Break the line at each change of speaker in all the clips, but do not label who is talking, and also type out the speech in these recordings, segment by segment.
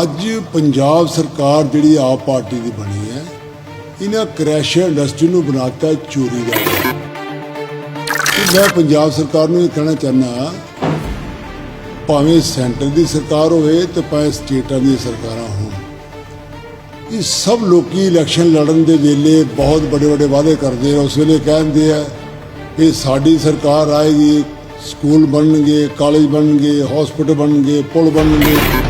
ਅੱਜ ਪੰਜਾਬ ਸਰਕਾਰ ਜਿਹੜੀ ਆਪ ਪਾਰਟੀ ਦੀ ਬਣੀ ਹੈ, ਇਹਨਾਂ ਕ੍ਰੈਸ਼ ਇੰਡਸਟਰੀ ਨੂੰ ਬਣਾਤਾ ਚੋਰੀ ਦਾ। ਮੈਂ ਪੰਜਾਬ ਸਰਕਾਰ ਨੂੰ ਇਹ ਕਹਿਣਾ ਚਾਹੁੰਦਾ ਭਾਵੇਂ ਸੈਂਟਰ ਦੀ ਸਰਕਾਰ ਹੋਵੇ ਤੇ ਭਾਵੇਂ ਸਟੇਟਾਂ ਦੀਆਂ ਸਰਕਾਰਾਂ ਹੋਣ। ਇਹ ਸਭ ਲੋਕੀ ਇਲੈਕਸ਼ਨ ਲੜਨ ਦੇ ਵੇਲੇ ਬਹੁਤ ਵੱਡੇ ਵੱਡੇ ਵਾਅਦੇ ਕਰਦੇ ਆ, ਉਸ ਵੇਲੇ ਕਹਿੰਦੇ ਆ, ਇਹ ਸਾਡੀ ਸਰਕਾਰ ਆਏਗੀ, ਸਕੂਲ ਬਣਨਗੇ, ਕਾਲਜ ਬਣਨਗੇ ਹਸਪੀਟਲ ਬਣਨਗੇ, ਪੁਲ ਬਣਨਗੇ।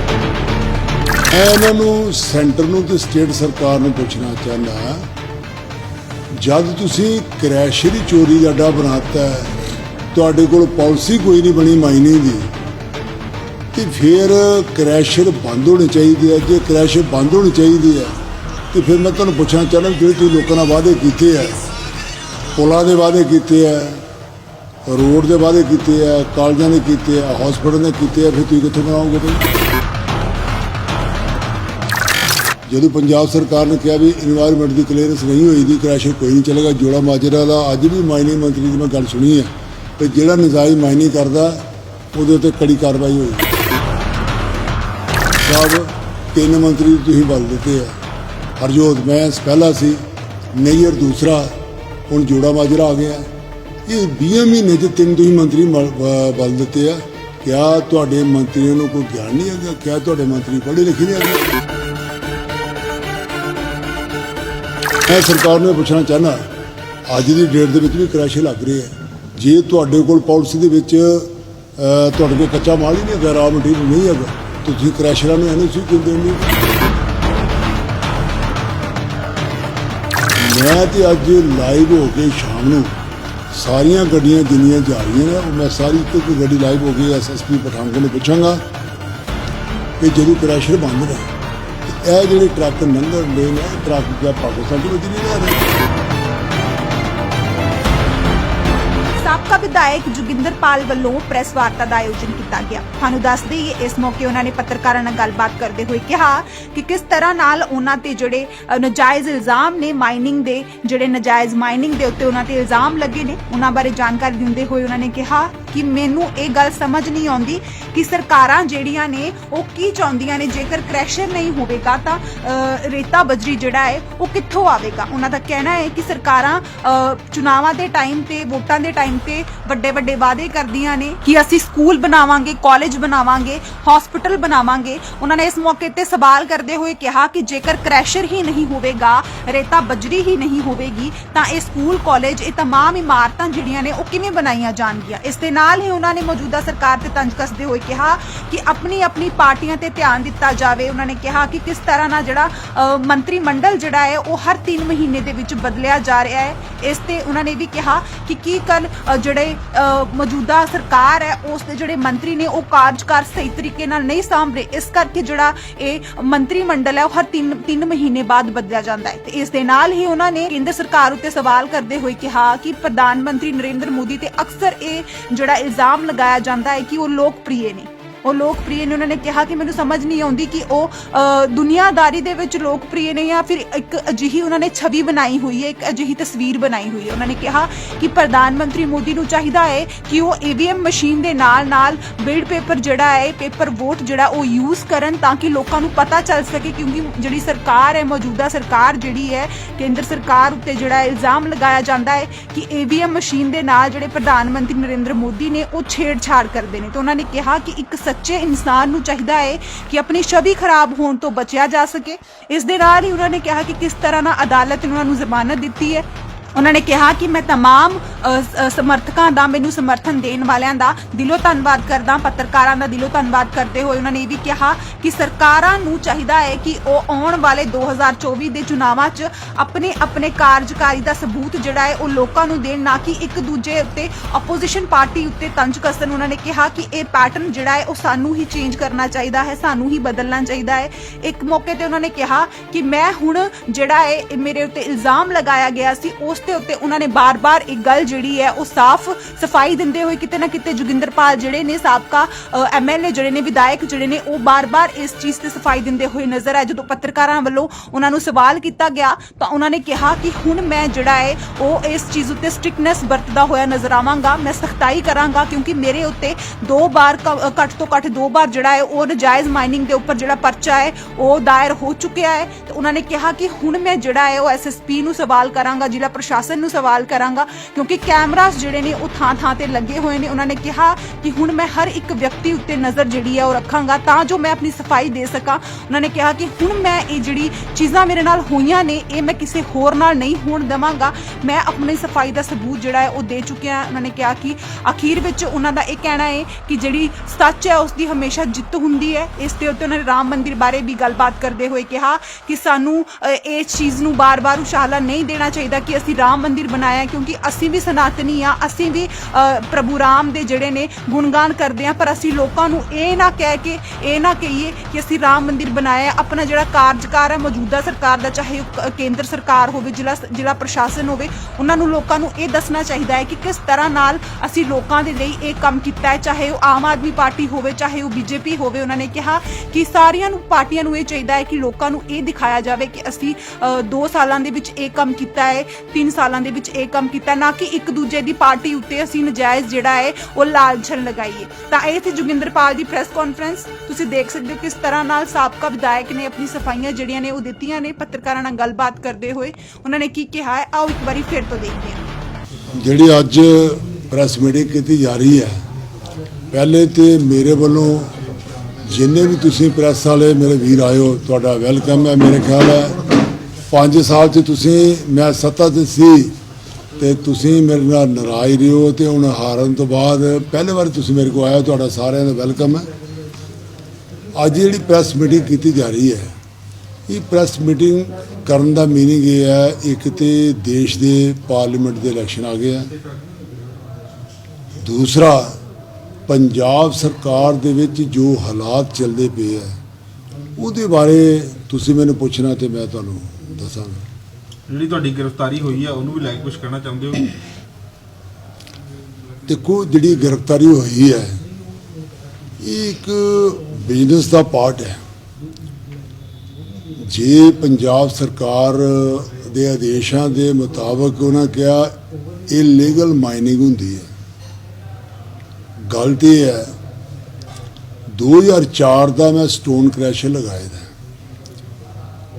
ਮੈਂ ਇਹਨਾਂ ਨੂੰ ਸੈਂਟਰ ਨੂੰ ਤੇ ਸਟੇਟ ਸਰਕਾਰ ਨੂੰ ਪੁੱਛਣਾ ਚਾਹੁੰਦਾ ਜਦ ਤੁਸੀਂ ਕ੍ਰੈਸ਼ਰੀ ਚੋਰੀ ਦਾ ਅੱਡਾ ਬਣਾਤਾ ਹੈ, ਤੁਹਾਡੇ ਕੋਲ ਪਾਲਿਸੀ ਕੋਈ ਨਹੀਂ ਬਣੀ ਮਾਈਨਿੰਗ ਦੀ। ਤੇ ਫਿਰ ਕ੍ਰੈਸ਼ਰ ਬੰਦ ਹੋਣੇ ਚਾਹੀਦੇ ਹੈ ਜੇ ਕ੍ਰੈਸ਼ਰ ਬੰਦ ਹੋਣੀ ਚਾਹੀਦੀ ਹੈ ਤੇ ਫਿਰ ਮੈਂ ਤੁਹਾਨੂੰ ਪੁੱਛਣਾ ਚਾਹੁੰਦਾ ਜਿਹੜੇ ਤੁਸੀਂ ਲੋਕਾਂ ਨਾਲ ਵਾਅਦੇ ਕੀਤੇ ਆ ਪੁਲਾਂ ਦੇ ਵਾਅਦੇ ਕੀਤੇ ਆ ਰੋਡ ਦੇ ਵਾਅਦੇ ਕੀਤੇ ਆ ਕਾਲਜਾਂ ਦੇ ਕੀਤੇ ਆ ਹਸਪੀਟਲ ਦੇ ਕੀਤੇ ਆ ਫਿਰ ਤੁਸੀਂ ਕਿੱਥੋਂ ਬਣਾਓਗੇ ਤੁਸੀਂ ਜਦੋਂ ਪੰਜਾਬ ਸਰਕਾਰ ਨੇ ਕਿਹਾ ਵੀ এনवायरमेंट ਦੀ ਕਲੀਅਰੈਂਸ ਨਹੀਂ ਹੋਈ ਦੀ ਕ੍ਰੈਸ਼ਰ ਕੋਈ ਨਹੀਂ ਚੱਲੇਗਾ, ਜੋੜਾ ਮਾਜਰਾ ਦਾ ਅੱਜ ਵੀ ਮਾਈਨਿੰਗ ਮੰਤਰੀ ਦੀ ਮੈਂ ਗੱਲ ਸੁਣੀ ਹੈ ਤੇ ਜਿਹੜਾ ਨਜ਼ਾਇਜ਼ ਮਾਈਨਿੰਗ ਕਰਦਾ, ਉਹਦੇ ਉੱਤੇ ਕੜੀ ਕਾਰਵਾਈ ਹੋਈ। ਸਾਹਿਬ ਤਿੰਨ ਮੰਤਰੀ ਤੁਸੀਂ ਬਲ ਦਿੱਤੇ ਆ। ਹਰਜੋਤ ਮੈਂਸ ਪਹਿਲਾ ਸੀ ਨਈਰ ਦੂਸਰਾ, ਹੁਣ ਜੋੜਾ ਮਾਜਰਾ ਆ ਗਿਆ। ਇਹ 20 ਮਹੀਨੇ ਚ ਤਿੰਨ ਤੁਸੀਂ ਮੰਤਰੀ ਬਲ ਦਿੱਤੇ ਆ। ਕਿਆ ਤੁਹਾਡੇ ਮੰਤਰੀਆਂ ਨੂੰ ਕੋਈ ਗਿਆਨ ਨਹੀਂ ਹੈਗਾ? ਕਿਆ ਤੁਹਾਡੇ ਮੰਤਰੀ ਪੜ੍ਹੇ ਲਿਖੇ ਨਹੀਂ ਹੈਗੇ? ਮੈਂ ਸਰਕਾਰ ਨੂੰ ਪੁੱਛਣਾ ਚਾਹਨਾ ਅੱਜ ਦੀ ਡੇਟ ਦੇ ਵਿੱਚ ਵੀ ਕ੍ਰੈਸ਼ ਲੱਗ ਰਹੇ ਹੈ। ਜੇ ਤੁਹਾਡੇ ਕੋਲ ਪਾਲਿਸੀ ਦੇ ਵਿੱਚ ਤੁਹਾਡੇ ਕੋਲ ਕੱਚਾ ਮਾਲ ਹੀ ਨਹੀਂ ਹੈਗਾ ਰਾw ਮਟੀਰੀਅਲ ਨਹੀਂ ਹੈਗਾ, ਤੁਸੀਂ ਕ੍ਰੈਸ਼ਰਾਂ ਨੂੰ ਐਨਓਸੀ ਕਿਉਂ ਦੇਣੀ ਮੈਂ ਤੇ ਅੱਜ ਲਾਈਵ ਹੋ ਕੇ ਸ਼ਾਮ ਨੂੰ ਸਾਰੀਆਂ ਗੱਡੀਆਂ ਜਿੰਨੀਆਂ ਜਾ ਰਹੀਆਂ ਨੇ, ਉਹ ਮੈਂ ਸਾਰੀ ਇੱਕ ਗੱਡੀ ਲਾਈਵ ਹੋ ਕੇ ਐਸਐਸਪੀ ਪਠਾਨਕੋਟ ਨੂੰ ਪੁੱਛਾਂਗਾ ਕਿ ਜਦੋਂ ਕ੍ਰੈਸ਼ਰ ਬੰਦ ਨੇ ਇਹ ਜਿਹੜੇ ਟਰੱਕ ਲੰਘਣ ਦੇ ਨੇ ਟਰੱਕ ਜਾਂ ਪਾਕਿਸਤਾਨ ਤੋਂ ਵੱਜ ਨਹੀਂ
ਸਾਬਕਾ ਵਿਧਾਇਕ ਜੋਗਿੰਦਰਪਾਲ ਵੱਲੋਂ ਪ੍ਰੈਸ ਵਾਰਤਾ ਦਾ ਆਯੋਜਨ ਕੀਤਾ ਗਿਆ। ਤੁਹਾਨੂੰ ਦੱਸ ਦਈਏ ਇਸ ਮੌਕੇ ਉਹਨਾਂ ਨੇ ਪੱਤਰਕਾਰਾਂ ਨਾਲ ਗੱਲਬਾਤ ਕਰਦੇ ਹੋਏ ਕਿਹਾ ਕਿ ਕਿਸ ਤਰ੍ਹਾਂ ਨਾਲ ਉਹਨਾਂ ਤੇ ਜਿਹੜੇ ਅ, ਨਜਾਇਜ਼ ਇਲਜ਼ਾਮ ਨੇ ਮਾਈਨਿੰਗ ਦੇ ਜਿਹੜੇ ਨਾਜਾਇਜ਼ ਮਾਈਨਿੰਗ ਦੇ ਉੱਤੇ ਉਹਨਾਂ ਤੇ ਇਲਜ਼ਾਮ ਲੱਗੇ ਨੇ ਉਹਨਾਂ ਬਾਰੇ ਜਾਣਕਾਰੀ ਦਿੰਦੇ ਹੋਏ ਉਹਨਾਂ ਨੇ ਕਿਹਾ ਕਿ ਮੈਨੂੰ ਇਹ ਗੱਲ ਸਮਝ ਨਹੀਂ ਆਉਂਦੀ ਕਿ ਸਰਕਾਰਾਂ ਜਿਹੜੀਆਂ ਨੇ ਉਹ ਕੀ ਚਾਹੁੰਦੀਆਂ ਨੇ ਜੇਕਰ ਕ੍ਰੈਸ਼ਰ ਨਹੀਂ ਹੋਵੇਗਾ ਤਾਂ ਅ, ਰੇਤਾ ਬਜਰੀ ਜਿਹੜਾ ਹੈ ਉਹ ਕਿੱਥੋਂ ਆਵੇਗਾ ਉਹਨਾਂ ਦਾ ਕਹਿਣਾ ਹੈ ਕਿ ਸਰਕਾਰਾਂ ਅ, ਚੁਣਾਵਾਂ ਦੇ ਟਾਈਮ ਤੇ ਵੋਟਾਂ ਦੇ ਟਾਈਮ ਤੇ ਵੱਡੇ ਵੱਡੇ ਵਾਅਦੇ ਕਰਦੀਆਂ ਨੇ ਕਿ ਅਸੀਂ ਸਕੂਲ ਬਣਾਵਾਂਗੇ ਕਾਲਜ ਬਣਾਵਾਂਗੇ ਹਸਪੀਟਲ ਬਣਾਵਾਂਗੇ ਉਹਨਾਂ ਨੇ ਇਸ ਮੌਕੇ ਤੇ ਸਵਾਲ ਕਰਦੇ ਹੋਏ ਕਿਹਾ ਕਿ ਜੇਕਰ ਕ੍ਰੈਸ਼ਰ ਹੀ ਨਹੀਂ ਹੋਵੇਗਾ ਰੇਤਾ ਬਜਰੀ ਹੀ ਨਹੀਂ ਹੋਵੇਗੀ ਤਾਂ ਇਹ ਸਕੂਲ ਕਾਲਜ ਇਹ तमाम ਇਮਾਰਤਾਂ ਜਿਹੜੀਆਂ ਨੇ ਉਹ ਕਿਵੇਂ ਬਣਾਈਆਂ ਜਾਣਗੀਆਂ ਇਸ ਦੇ ਨਾਲ ਨਾਲ ਹੀ ਉਹਨਾਂ ਨੇ ਮੌਜੂਦਾ ਸਰਕਾਰ ਤੇ ਤੰਜ ਕੱਸਦੇ ਹੋਏ ਕਿਹਾ ਕਿ ਆਪਣੀ ਆਪਣੀ ਪਾਰਟੀਆਂ ਤੇ ਧਿਆਨ ਦਿੱਤਾ ਜਾਵੇ। ਉਹਨਾਂ ਨੇ ਕਿਹਾ ਕਿ ਕਿਸ ਤਰ੍ਹਾਂ ਨਾਲ ਜਿਹੜਾ ਮੰਤਰੀ ਮੰਡਲ ਜਿਹੜਾ ਹੈ, ਉਹ ਹਰ 3 ਮਹੀਨੇ ਦੇ ਵਿੱਚ ਬਦਲਿਆ ਜਾ ਰਿਹਾ ਹੈ। ਇਸ ਤੇ ਉਹਨਾਂ ਨੇ ਵੀ ਕਿਹਾ ਕਿ ਕੀ ਕੱਲ ਜਿਹੜੇ ਮੌਜੂਦਾ ਸਰਕਾਰ ਹੈ, ਉਸ ਦੇ ਜਿਹੜੇ ਮੰਤਰੀ ਨੇ, ਉਹ ਕਾਰਜਕਾਰ ਸਹੀ ਤਰੀਕੇ ਨਾਲ ਨਹੀਂ ਸਾਂਭ ਰਹੇ। ਇਸ ਕਰਕੇ ਜਿਹੜਾ ਇਹ ਮੰਤਰੀ ਮੰਡਲ ਹੈ, ਉਹ ਹਰ 3 3 ਮਹੀਨੇ ਬਾਅਦ ਬਦਲਿਆ ਜਾਂਦਾ ਹੈ। ਤੇ ਇਸ ਦੇ ਨਾਲ ਹੀ ਉਹਨਾਂ ਨੇ ਕੇਂਦਰ ਸਰਕਾਰ ਉੱਤੇ ਸਵਾਲ ਕਰਦੇ ਹੋਏ ਕਿਹਾ ਕਿ ਪ੍ਰਧਾਨ ਮੰਤਰੀ ਨਰਿੰਦਰ ਮੋਦੀ ਤੇ ਅਕਸਰ ਇਹ ਜਿਹੜਾ ਇਲਜ਼ਾਮ ਲਗਾਇਆ ਜਾਂਦਾ ਹੈ ਕਿ ਉਹ ਲੋਕਪ੍ਰਿਯ ਨੇ। ਉਹ ਲੋਕਪ੍ਰਿਯ ਨੇ, ਉਹਨਾਂ ਨੇ ਕਿਹਾ ਕਿ ਮੈਨੂੰ ਸਮਝ ਨਹੀਂ ਆਉਂਦੀ ਕਿ ਉਹ ਦੁਨੀਆਦਾਰੀ ਦੇ ਵਿੱਚ ਲੋਕਪ੍ਰਿਯ ਨੇ ਜਾਂ ਫਿਰ ਇੱਕ ਅਜਿਹੀ ਉਹਨਾਂ ਨੇ ਛਵੀ ਬਣਾਈ ਹੋਈ ਹੈ, ਇੱਕ ਅਜਿਹੀ ਤਸਵੀਰ ਬਣਾਈ ਹੋਈ ਹੈ। ਉਹਨਾਂ ਨੇ ਕਿਹਾ ਕਿ ਪ੍ਰਧਾਨ ਮੰਤਰੀ ਮੋਦੀ ਨੂੰ ਚਾਹੀਦਾ ਹੈ ਕਿ ਉਹ ਈਵੀਐਮ ਮਸ਼ੀਨ ਦੇ ਨਾਲ ਨਾਲ ਬਿਲਡ ਪੇਪਰ ਜਿਹੜਾ ਹੈ, ਪੇਪਰ ਵੋਟ ਜਿਹੜਾ ਉਹ ਯੂਜ਼ ਕਰਨ ਤਾਂ ਕਿ ਲੋਕਾਂ ਨੂੰ ਪਤਾ ਚੱਲ ਸਕੇ, ਕਿਉਂਕਿ ਜਿਹੜੀ ਸਰਕਾਰ ਹੈ, ਮੌਜੂਦਾ ਸਰਕਾਰ ਜਿਹੜੀ ਹੈ, ਕੇਂਦਰ ਸਰਕਾਰ ਉੱਤੇ ਜਿਹੜਾ ਇਲਜ਼ਾਮ ਲਗਾਇਆ ਜਾਂਦਾ ਹੈ ਕਿ ਈਵੀਐਮ ਮਸ਼ੀਨ ਦੇ ਨਾਲ ਜਿਹੜੇ ਪ੍ਰਧਾਨ ਮੰਤਰੀ ਨਰਿੰਦਰ ਮੋਦੀ ਨੇ, ਉਹ ਛੇੜਛਾੜ ਕਰਦੇ ਨੇ। ਤੇ ਉਹਨਾਂ ਨੇ ਕਿਹਾ ਕਿ ਇੱਕ ਸੱਚੇ ਇਨਸਾਨ ਨੂੰ ਚਾਹੀਦਾ ਹੈ ਕਿ ਆਪਣੀ ਛਵੀ ਖਰਾਬ ਹੋਣ ਤੋਂ ਬਚਿਆ ਜਾ ਸਕੇ। ਇਸ ਦੇ ਨਾਲ ਹੀ ਉਹਨਾਂ ਨੇ ਕਿਹਾ ਕਿ ਕਿਸ ਤਰ੍ਹਾਂ ਨਾਲ ਅਦਾਲਤ ਨੇ ਉਹਨਾਂ ਨੂੰ ਜ਼ਮਾਨਤ ਦਿੱਤੀ ਹੈ। ਉਹਨਾਂ ਨੇ ਕਿਹਾ ਕਿ ਮੈਂ तमाम ਅ, ਸ- ਸਮਰਥਕਾਂ ਦਾ ਮੈਨੂੰ ਸਮਰਥਨ ਦੇਣ ਵਾਲਿਆਂ ਦਾ ਦਿਲੋਂ ਧੰਨਵਾਦ ਕਰਦਾ ਪੱਤਰਕਾਰਾਂ ਦਾ ਦਿਲੋਂ ਧੰਨਵਾਦ ਕਰਦੇ ਹੋਏ ਉਹਨਾਂ ਨੇ ਇਹ ਵੀ ਕਿਹਾ ਕਿ ਸਰਕਾਰਾਂ ਨੂੰ ਚਾਹੀਦਾ ਹੈ ਕਿ ਉਹ ਆਉਣ ਵਾਲੇ 2024 ਦੇ ਚੁਣਾਵਾਂ 'ਚ ਆਪਣੇ ਆਪਣੇ ਕਾਰਜਕਾਰੀ ਦਾ ਸਬੂਤ ਜਿਹੜਾ ਹੈ ਉਹ ਲੋਕਾਂ ਨੂੰ ਦੇਣ ਨਾ ਕਿ ਇੱਕ ਦੂਜੇ ਉੱਤੇ ਆਪੋਜੀਸ਼ਨ ਪਾਰਟੀ ਉੱਤੇ ਤੰਜ ਕੱਸਣ ਉਹਨਾਂ ਨੇ ਕਿਹਾ ਕਿ ਇਹ ਪੈਟਰਨ ਜਿਹੜਾ ਹੈ ਉਹ ਸਾਨੂੰ ਹੀ ਚੇਂਜ ਕਰਨਾ ਚਾਹੀਦਾ ਹੈ ਸਾਨੂੰ ਹੀ ਬਦਲਣਾ ਚਾਹੀਦਾ ਹੈ ਇੱਕ ਮੌਕੇ ਤੇ ਉਹਨਾਂ ਨੇ ਕਿਹਾ ਕਿ ਮੈਂ ਹੁਣ ਜਿਹੜਾ ਹੈ ਇਹ ਮੇਰੇ ਉੱਤੇ ਇਲਜ਼ਾਮ ਲਗਾਇਆ ਗਿਆ ਸੀ ਉਸ ਦੇ ਉੱਤੇ ਉਹਨਾਂ ਨੇ ਬਾਰ-ਬਾਰ ਇੱਕ ਗੱਲ ਜਿਹੜੀ ਹੈ ਉਹ ਸਾਫ਼ ਸਫ਼ਾਈ ਦਿੰਦੇ ਹੋਏ ਕਿਤੇ ਨਾ ਕਿਤੇ ਜੋਗਿੰਦਰਪਾਲ ਜਿਹੜੇ ਨੇ, ਸਾਬਕਾ ਐਮਐਲਏ ਜਿਹੜੇ ਨੇ, ਵਿਧਾਇਕ ਜਿਹੜੇ ਨੇ, ਉਹ ਬਾਰ-ਬਾਰ ਇਸ ਚੀਜ਼ ਤੇ ਸਫ਼ਾਈ ਦਿੰਦੇ ਹੋਏ ਨਜ਼ਰ ਆਏ। ਜਦੋਂ ਪੱਤਰਕਾਰਾਂ ਵੱਲੋਂ ਉਹਨਾਂ ਨੂੰ ਸਵਾਲ ਕੀਤਾ ਗਿਆ ਤਾਂ ਉਹਨਾਂ ਨੇ ਕਿਹਾ ਕਿ ਹੁਣ ਮੈਂ ਜਿਹੜਾ ਹੈ, ਉਹ ਇਸ ਚੀਜ਼ ਉੱਤੇ ਸਟ੍ਰਿਕਨੈਸ ਵਰਤਦਾ ਹੋਇਆ ਨਜ਼ਰ ਆਵਾਂਗਾ। ਮੈਂ ਸਖਤਾਈ ਕਰਾਂਗਾ ਕਿਉਂਕਿ ਮੇਰੇ ਉੱਤੇ ਦੋ ਵਾਰ ਘੱਟ ਤੋਂ ਘੱਟ ਦੋ ਵਾਰ ਜਿਹੜਾ ਹੈ, ਉਹ ਨਜਾਇਜ਼ ਮਾਈਨਿੰਗ ਦੇ ਉੱਪਰ ਜਿਹੜਾ ਪਰਚਾ ਹੈ, ਉਹ ਦਾਇਰ ਹੋ ਚੁੱਕਿਆ ਹੈ। ਤੇ ਉਹਨਾਂ ਨੇ ਕਿਹਾ ਕਿ ਹੁਣ ਮੈਂ ਜਿਹੜਾ ਹੈ, ਉਹ ਐਸਐਸਪੀ ਨੂੰ ਸਵਾਲ ਕਰਾਂਗਾ, ਜ਼ਿਲ੍ਹਾ ਪ੍ਰਸ਼ਾਸਨ ਨੂੰ ਸਵਾਲ ਕਰਾਂਗਾ ਕਿਉਂਕਿ ਕੈਮਰਾਸ ਜਿਹੜੇ ਨੇ ਉਹ ਥਾਂ ਥਾਂ ਤੇ ਲੱਗੇ ਹੋਏ ਨੇ। ਉਹਨਾਂ ਨੇ ਕਿਹਾ ਕਿ ਹੁਣ ਮੈਂ ਹਰ ਇੱਕ ਵਿਅਕਤੀ ਉੱਤੇ ਨਜ਼ਰ ਜਿਹੜੀ ਹੈ ਉਹ ਰੱਖਾਂਗਾ ਤਾਂ ਜੋ ਮੈਂ ਆਪਣੀ ਸਫ਼ਾਈ ਦੇ ਸਕਾਂ। ਉਹਨਾਂ ਨੇ ਕਿਹਾ ਕਿ ਹੁਣ ਮੈਂ ਇਹ ਜਿਹੜੀ ਚੀਜ਼ਾਂ ਮੇਰੇ ਨਾਲ ਹੋਈਆਂ ਨੇ ਇਹ ਮੈਂ ਕਿਸੇ ਹੋਰ ਨਾਲ ਨਹੀਂ ਹੋਣ ਦੇਵਾਂਗਾ। ਮੈਂ ਆਪਣੀ ਸਫ਼ਾਈ ਦਾ ਸਬੂਤ ਜਿਹੜਾ ਹੈ ਉਹ ਦੇ ਚੁੱਕਿਆ ਉਹਨਾਂ ਨੇ ਕਿਹਾ ਕਿ ਅਖੀਰ ਵਿੱਚ ਉਹਨਾਂ ਦਾ ਇਹ ਕਹਿਣਾ ਹੈ ਕਿ ਜਿਹੜੀ ਸੱਚ ਹੈ ਉਸ ਦੀ ਹਮੇਸ਼ਾ ਜਿੱਤ ਹੁੰਦੀ ਹੈ। ਇਸ ਦੇ ਉੱਤੇ ਉਹਨਾਂ ਨੇ ਰਾਮ ਮੰਦਿਰ ਬਾਰੇ ਵੀ ਗੱਲਬਾਤ ਕਰਦੇ ਹੋਏ ਕਿਹਾ ਕਿ ਸਾਨੂੰ ਅ, ਇਸ ਚੀਜ਼ ਨੂੰ ਬਾਰ-ਬਾਰ ਉਸ਼ਾਲਾ ਨਹੀਂ ਦੇਣਾ ਚਾਹੀਦਾ ਕਿ ਅਸੀਂ ਰਾਮ ਮੰਦਿਰ ਬਣਾਇਆ ਕਿਉਂਕਿ ਅਸੀਂ ਵੀ ਸਨਾਤਨੀ ਆ ਅਸੀਂ ਵੀ ਪ੍ਰਭੂ ਰਾਮ ਦੇ ਜਿਹੜੇ ਨੇ ਗੁਣਗਾਨ ਕਰਦੇ ਆ ਪਰ ਅਸੀਂ ਲੋਕਾਂ ਨੂੰ ਇਹ ਨਾ ਕਹਿ ਕੇ, ਇਹ ਨਾ ਕਹੀਏ ਕਿ ਅਸੀਂ ਰਾਮ ਮੰਦਿਰ ਬਣਾਇਆ ਆਪਣਾ ਜਿਹੜਾ ਕਾਰਜਕਾਰ ਹੈ, ਮੌਜੂਦਾ ਸਰਕਾਰ ਦਾ, ਚਾਹੇ ਉਹ ਕੇਂਦਰ ਸਰਕਾਰ ਹੋਵੇ, ਜ਼ਿਲ੍ਹਾ ਜ਼ਿਲ੍ਹਾ ਪ੍ਰਸ਼ਾਸਨ ਹੋਵੇ, ਉਹਨਾਂ ਨੂੰ ਲੋਕਾਂ ਨੂੰ ਇਹ ਦੱਸਣਾ ਚਾਹੀਦਾ ਹੈ ਕਿ ਕਿਸ ਤਰ੍ਹਾਂ ਨਾਲ ਅਸੀਂ ਲੋਕਾਂ ਦੇ ਲਈ ਇਹ ਕੰਮ ਕੀਤਾ ਹੈ। ਚਾਹੇ ਉਹ ਆਮ ਆਦਮੀ ਪਾਰਟੀ ਹੋਵੇ, ਚਾਹੇ ਉਹ ਬੀਜੇਪੀ ਹੋਵੇ, ਉਹਨਾਂ ਨੇ ਕਿਹਾ ਕਿ ਸਾਰੀਆਂ ਨੂੰ, ਪਾਰਟੀਆਂ ਨੂੰ ਇਹ ਚਾਹੀਦਾ ਹੈ ਕਿ ਲੋਕਾਂ ਨੂੰ ਇਹ ਦਿਖਾਇਆ ਜਾਵੇ ਕਿ ਅਸੀਂ 2 ਸਾਲਾਂ ਦੇ ਵਿੱਚ ਇਹ ਕੰਮ ਕੀਤਾ ਹੈ 3 ਸਾਲਾਂ ਦੇ ਵਿੱਚ ਇਹ ਕੰਮ ਕੀਤਾ, ਨਾ ਕਿ ਇੱਕ ਦੂਜੇ ਦੀ ਪਾਰਟੀ ਉੱਤੇ ਅਸੀਂ ਨਜਾਇਜ਼ ਜਿਹੜਾ ਹੈ ਉਹ ਲਾਲਛਨ ਲਗਾਈਏ। ਤਾਂ ਇਹ ਸੀ ਜੋਗਿੰਦਰਪਾਲ ਦੀ ਪ੍ਰੈਸ ਕਾਨਫਰੰਸ ਤੁਸੀਂ ਦੇਖ ਸਕਦੇ ਹੋ ਕਿਸ ਤਰ੍ਹਾਂ ਨਾਲ ਸਾਬਕਾ ਵਿਧਾਇਕ ਨੇ ਆਪਣੀ ਸਫਾਈਆਂ ਜਿਹੜੀਆਂ ਨੇ ਉਹ ਦਿੱਤੀਆਂ ਨੇ, ਪੱਤਰਕਾਰਾਂ ਨਾਲ ਗੱਲਬਾਤ ਕਰਦੇ ਹੋਏ। ਉਹਨਾਂ ਨੇ ਕੀ ਕਿਹਾ ਹੈ? ਆਓ ਇੱਕ ਵਾਰੀ ਫਿਰ ਤੋਂ ਦੇਖਦੇ
ਜਿਹੜੀ ਅੱਜ ਪ੍ਰੈਸ ਮੀਟਿੰਗ ਕੀਤੀ ਜਾ ਰਹੀ ਹੈ, ਪਹਿਲੇ ਤੇ ਮੇਰੇ ਵੱਲੋਂ ਜਿੰਨੇ ਵੀ ਤੁਸੀਂ ਪ੍ਰੈਸ ਵਾਲੇ ਮੇਰੇ ਵੀਰ ਆਇਓ, ਤੁਹਾਡਾ ਵੈਲਕਮ ਹੈ, ਮੇਰੇ ਖਿਆਲ ਹੈ। 5 ਸਾਲ 'ਚ ਤੁਸੀਂ, ਮੈਂ ਸੱਤਾ 'ਚ ਸੀ, ਤੇ ਤੁਸੀਂ ਮੇਰੇ ਨਾਲ ਨਾਰਾਜ਼ ਰਹੇ ਹੋ ਤੇ ਹੁਣ ਹਾਰਨ ਤੋਂ ਬਾਅਦ ਪਹਿਲੇ ਵਾਰ ਤੁਸੀਂ ਮੇਰੇ ਕੋਲ ਆਇਆ ਤੁਹਾਡਾ ਸਾਰਿਆਂ ਦਾ ਵੈਲਕਮ ਹੈ। ਅੱਜ ਜਿਹੜੀ ਪ੍ਰੈਸ ਮੀਟਿੰਗ ਕੀਤੀ ਜਾ ਰਹੀ ਹੈ, ਇਹ ਪ੍ਰੈਸ ਮੀਟਿੰਗ ਕਰਨ ਦਾ ਮੀਨਿੰਗ ਇਹ ਹੈ, ਇੱਕ ਤੇ ਦੇਸ਼ ਦੇ ਪਾਰਲੀਮੈਂਟ ਦੇ ਇਲੈਕਸ਼ਨ ਆ ਗਏ ਆ। ਦੂਸਰਾ, ਪੰਜਾਬ ਸਰਕਾਰ ਦੇ ਵਿੱਚ ਜੋ ਹਾਲਾਤ ਚੱਲਦੇ ਪਏ ਆ, ਉਹਦੇ ਬਾਰੇ ਤੁਸੀਂ ਮੈਨੂੰ ਪੁੱਛਣਾ ਤੇ ਮੈਂ ਤੁਹਾਨੂੰ ਦੱਸਾਂਗਾ।
ਜਿਹੜੀ ਤੁਹਾਡੀ ਗ੍ਰਿਫਤਾਰੀ ਹੋਈ ਆ ਉਹਨੂੰ ਵੀ ਲੈ ਕੇ ਕੁਝ ਕਹਿਣਾ ਚਾਹੁੰਦੇ ਹੋ?
ਦੇਖੋ ਜਿਹੜੀ ਗ੍ਰਿਫਤਾਰੀ ਹੋਈ ਹੈ ਇਹ ਇੱਕ ਬਿਜ਼ਨਸ ਦਾ ਪਾਰਟ ਹੈ। ਜੇ ਪੰਜਾਬ ਸਰਕਾਰ ਦੇ ਆਦੇਸ਼ਾਂ ਦੇ ਮੁਤਾਬਕ ਉਹਨਾਂ ਕਿਹਾ ਇਲੀਗਲ ਮਾਈਨਿੰਗ ਹੁੰਦੀ ਹੈ। ਗੱਲ ਤੇ ਇਹ ਹੈ 2004 ਦਾ ਮੈਂ ਸਟੋਨ ਕ੍ਰੈਸ਼ਰ ਲਗਾਇਆ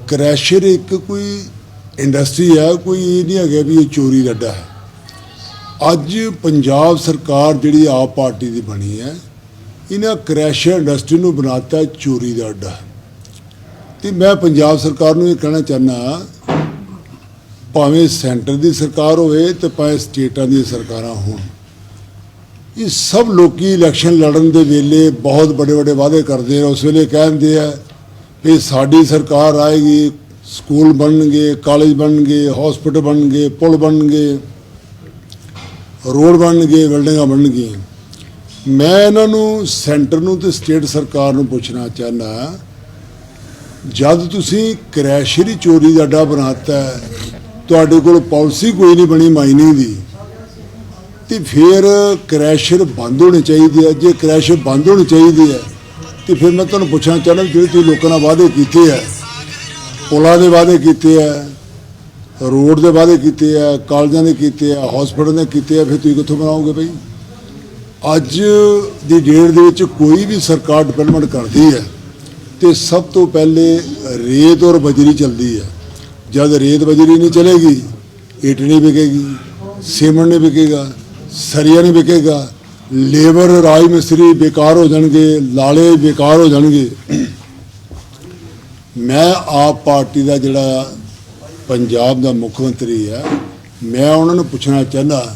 ਕ੍ਰੈਸ਼ਰ ਇੱਕ ਕੋਈ ਇੰਡਸਟਰੀ ਹੈ ਕੋਈ ਇਹ ਨਹੀਂ ਹੈਗਾ ਵੀ ਇਹ ਚੋਰੀ ਦਾ ਅੱਡਾ ਹੈ। ਅੱਜ ਪੰਜਾਬ ਸਰਕਾਰ ਜਿਹੜੀ ਆਪ ਪਾਰਟੀ ਦੀ ਬਣੀ ਹੈ, ਇਹਨਾਂ ਕ੍ਰੈਸ਼ਰ ਇੰਡਸਟਰੀ ਨੂੰ ਬਣਾਤਾ ਚੋਰੀ ਦਾ ਅੱਡਾ ਤੇ ਮੈਂ ਪੰਜਾਬ ਸਰਕਾਰ ਨੂੰ ਇਹ ਕਹਿਣਾ ਚਾਹਨਾ ਭਾਵੇਂ ਸੈਂਟਰ ਦੀ ਸਰਕਾਰ ਹੋਵੇ ਤੇ ਭਾਵੇਂ ਸਟੇਟਾਂ ਦੀਆਂ ਸਰਕਾਰਾਂ ਹੋਣ। ਇਹ ਸਭ ਲੋਕੀ ਇਲੈਕਸ਼ਨ ਲੜਨ ਦੇ ਵੇਲੇ ਬਹੁਤ ਵੱਡੇ ਵੱਡੇ ਵਾਅਦੇ ਕਰਦੇ ਆ, ਉਸ ਵੇਲੇ ਕਹਿੰਦੇ ਆ ਵੀ ਸਾਡੀ ਸਰਕਾਰ ਆਏਗੀ ਸਕੂਲ ਬਣਨਗੇ ਕਾਲਜ ਬਣਨਗੇ ਹਸਪੀਟਲ ਬਣਨਗੇ ਪੁਲ ਬਣਨਗੇ ਰੋਡ ਬਣਨਗੇ ਬਿਲਡਿੰਗਾਂ ਬਣਨਗੀਆਂ। ਮੈਂ ਇਹਨਾਂ ਨੂੰ ਸੈਂਟਰ ਨੂੰ ਤੇ ਸਟੇਟ ਸਰਕਾਰ ਨੂੰ ਪੁੱਛਣਾ ਚਾਹਨਾ ਜਦ ਤੁਸੀਂ ਕ੍ਰੈਸ਼ਰੀ ਚੋਰੀ ਦਾ ਅੱਡਾ ਬਣਾਤਾ ਹੈ, ਤੁਹਾਡੇ ਕੋਲ ਪਾਲਿਸੀ ਕੋਈ ਨਹੀਂ ਬਣੀ ਮਾਈਨਿੰਗ ਦੀ ਤੇ ਫਿਰ ਕ੍ਰੈਸ਼ਰ ਬੰਦ ਹੋਣੇ ਚਾਹੀਦੇ ਆ। ਜੇ ਕ੍ਰੈਸ਼ਰ ਬੰਦ ਹੋਣੇ ਚਾਹੀਦੇ ਆ ਤੇ ਫਿਰ ਮੈਂ ਤੁਹਾਨੂੰ ਪੁੱਛਣਾ ਚਾਹੁੰਦਾ ਵੀ ਜਿਹੜੇ ਤੁਸੀਂ ਲੋਕਾਂ ਨਾਲ ਵਾਅਦੇ ਕੀਤੇ ਆ, ਪੁਲਾਂ ਦੇ ਵਾਅਦੇ ਕੀਤੇ ਆ, ਰੋਡ ਦੇ ਵਾਅਦੇ ਕੀਤੇ ਆ, ਕਾਲਜਾਂ ਦੇ ਕੀਤੇ ਆ ਹਸਪੀਟਲ ਦੇ ਕੀਤੇ ਆ, ਫਿਰ ਤੁਸੀਂ ਕਿੱਥੋਂ ਬਣਾਓਗੇ ਬਈ? ਅੱਜ ਦੀ ਡੇਟ ਦੇ ਵਿੱਚ ਕੋਈ ਵੀ ਸਰਕਾਰ ਡਿਵੈਲਪਮੈਂਟ ਕਰਦੀ ਹੈ ਤੇ ਸਭ ਤੋਂ ਪਹਿਲੇ ਰੇਤ ਔਰ ਬਜਰੀ ਚੱਲਦੀ ਹੈ। ਜਦ ਰੇਤ ਬਜਰੀ ਨਹੀਂ ਚਲੇਗੀ, ਇੱਟ ਨਹੀਂ ਵਿਕੇਗੀ, ਸੀਮੈਂਟ ਨਹੀਂ ਵਿਕੇਗਾ, ਸਰੀਆ ਨਹੀਂ ਵਿਕੇਗਾ ਲੇਬਰ ਰਾਜ ਮਿਸਤਰੀ ਬੇਕਾਰ ਹੋ ਜਾਣਗੇ, ਲਾਲੇ ਬੇਕਾਰ ਹੋ ਜਾਣਗੇ। ਮੈਂ ਆਪ ਪਾਰਟੀ ਦਾ ਜਿਹੜਾ ਪੰਜਾਬ ਦਾ ਮੁੱਖ ਮੰਤਰੀ ਹੈ, ਮੈਂ ਉਹਨਾਂ ਨੂੰ ਪੁੱਛਣਾ ਚਾਹੁੰਦਾ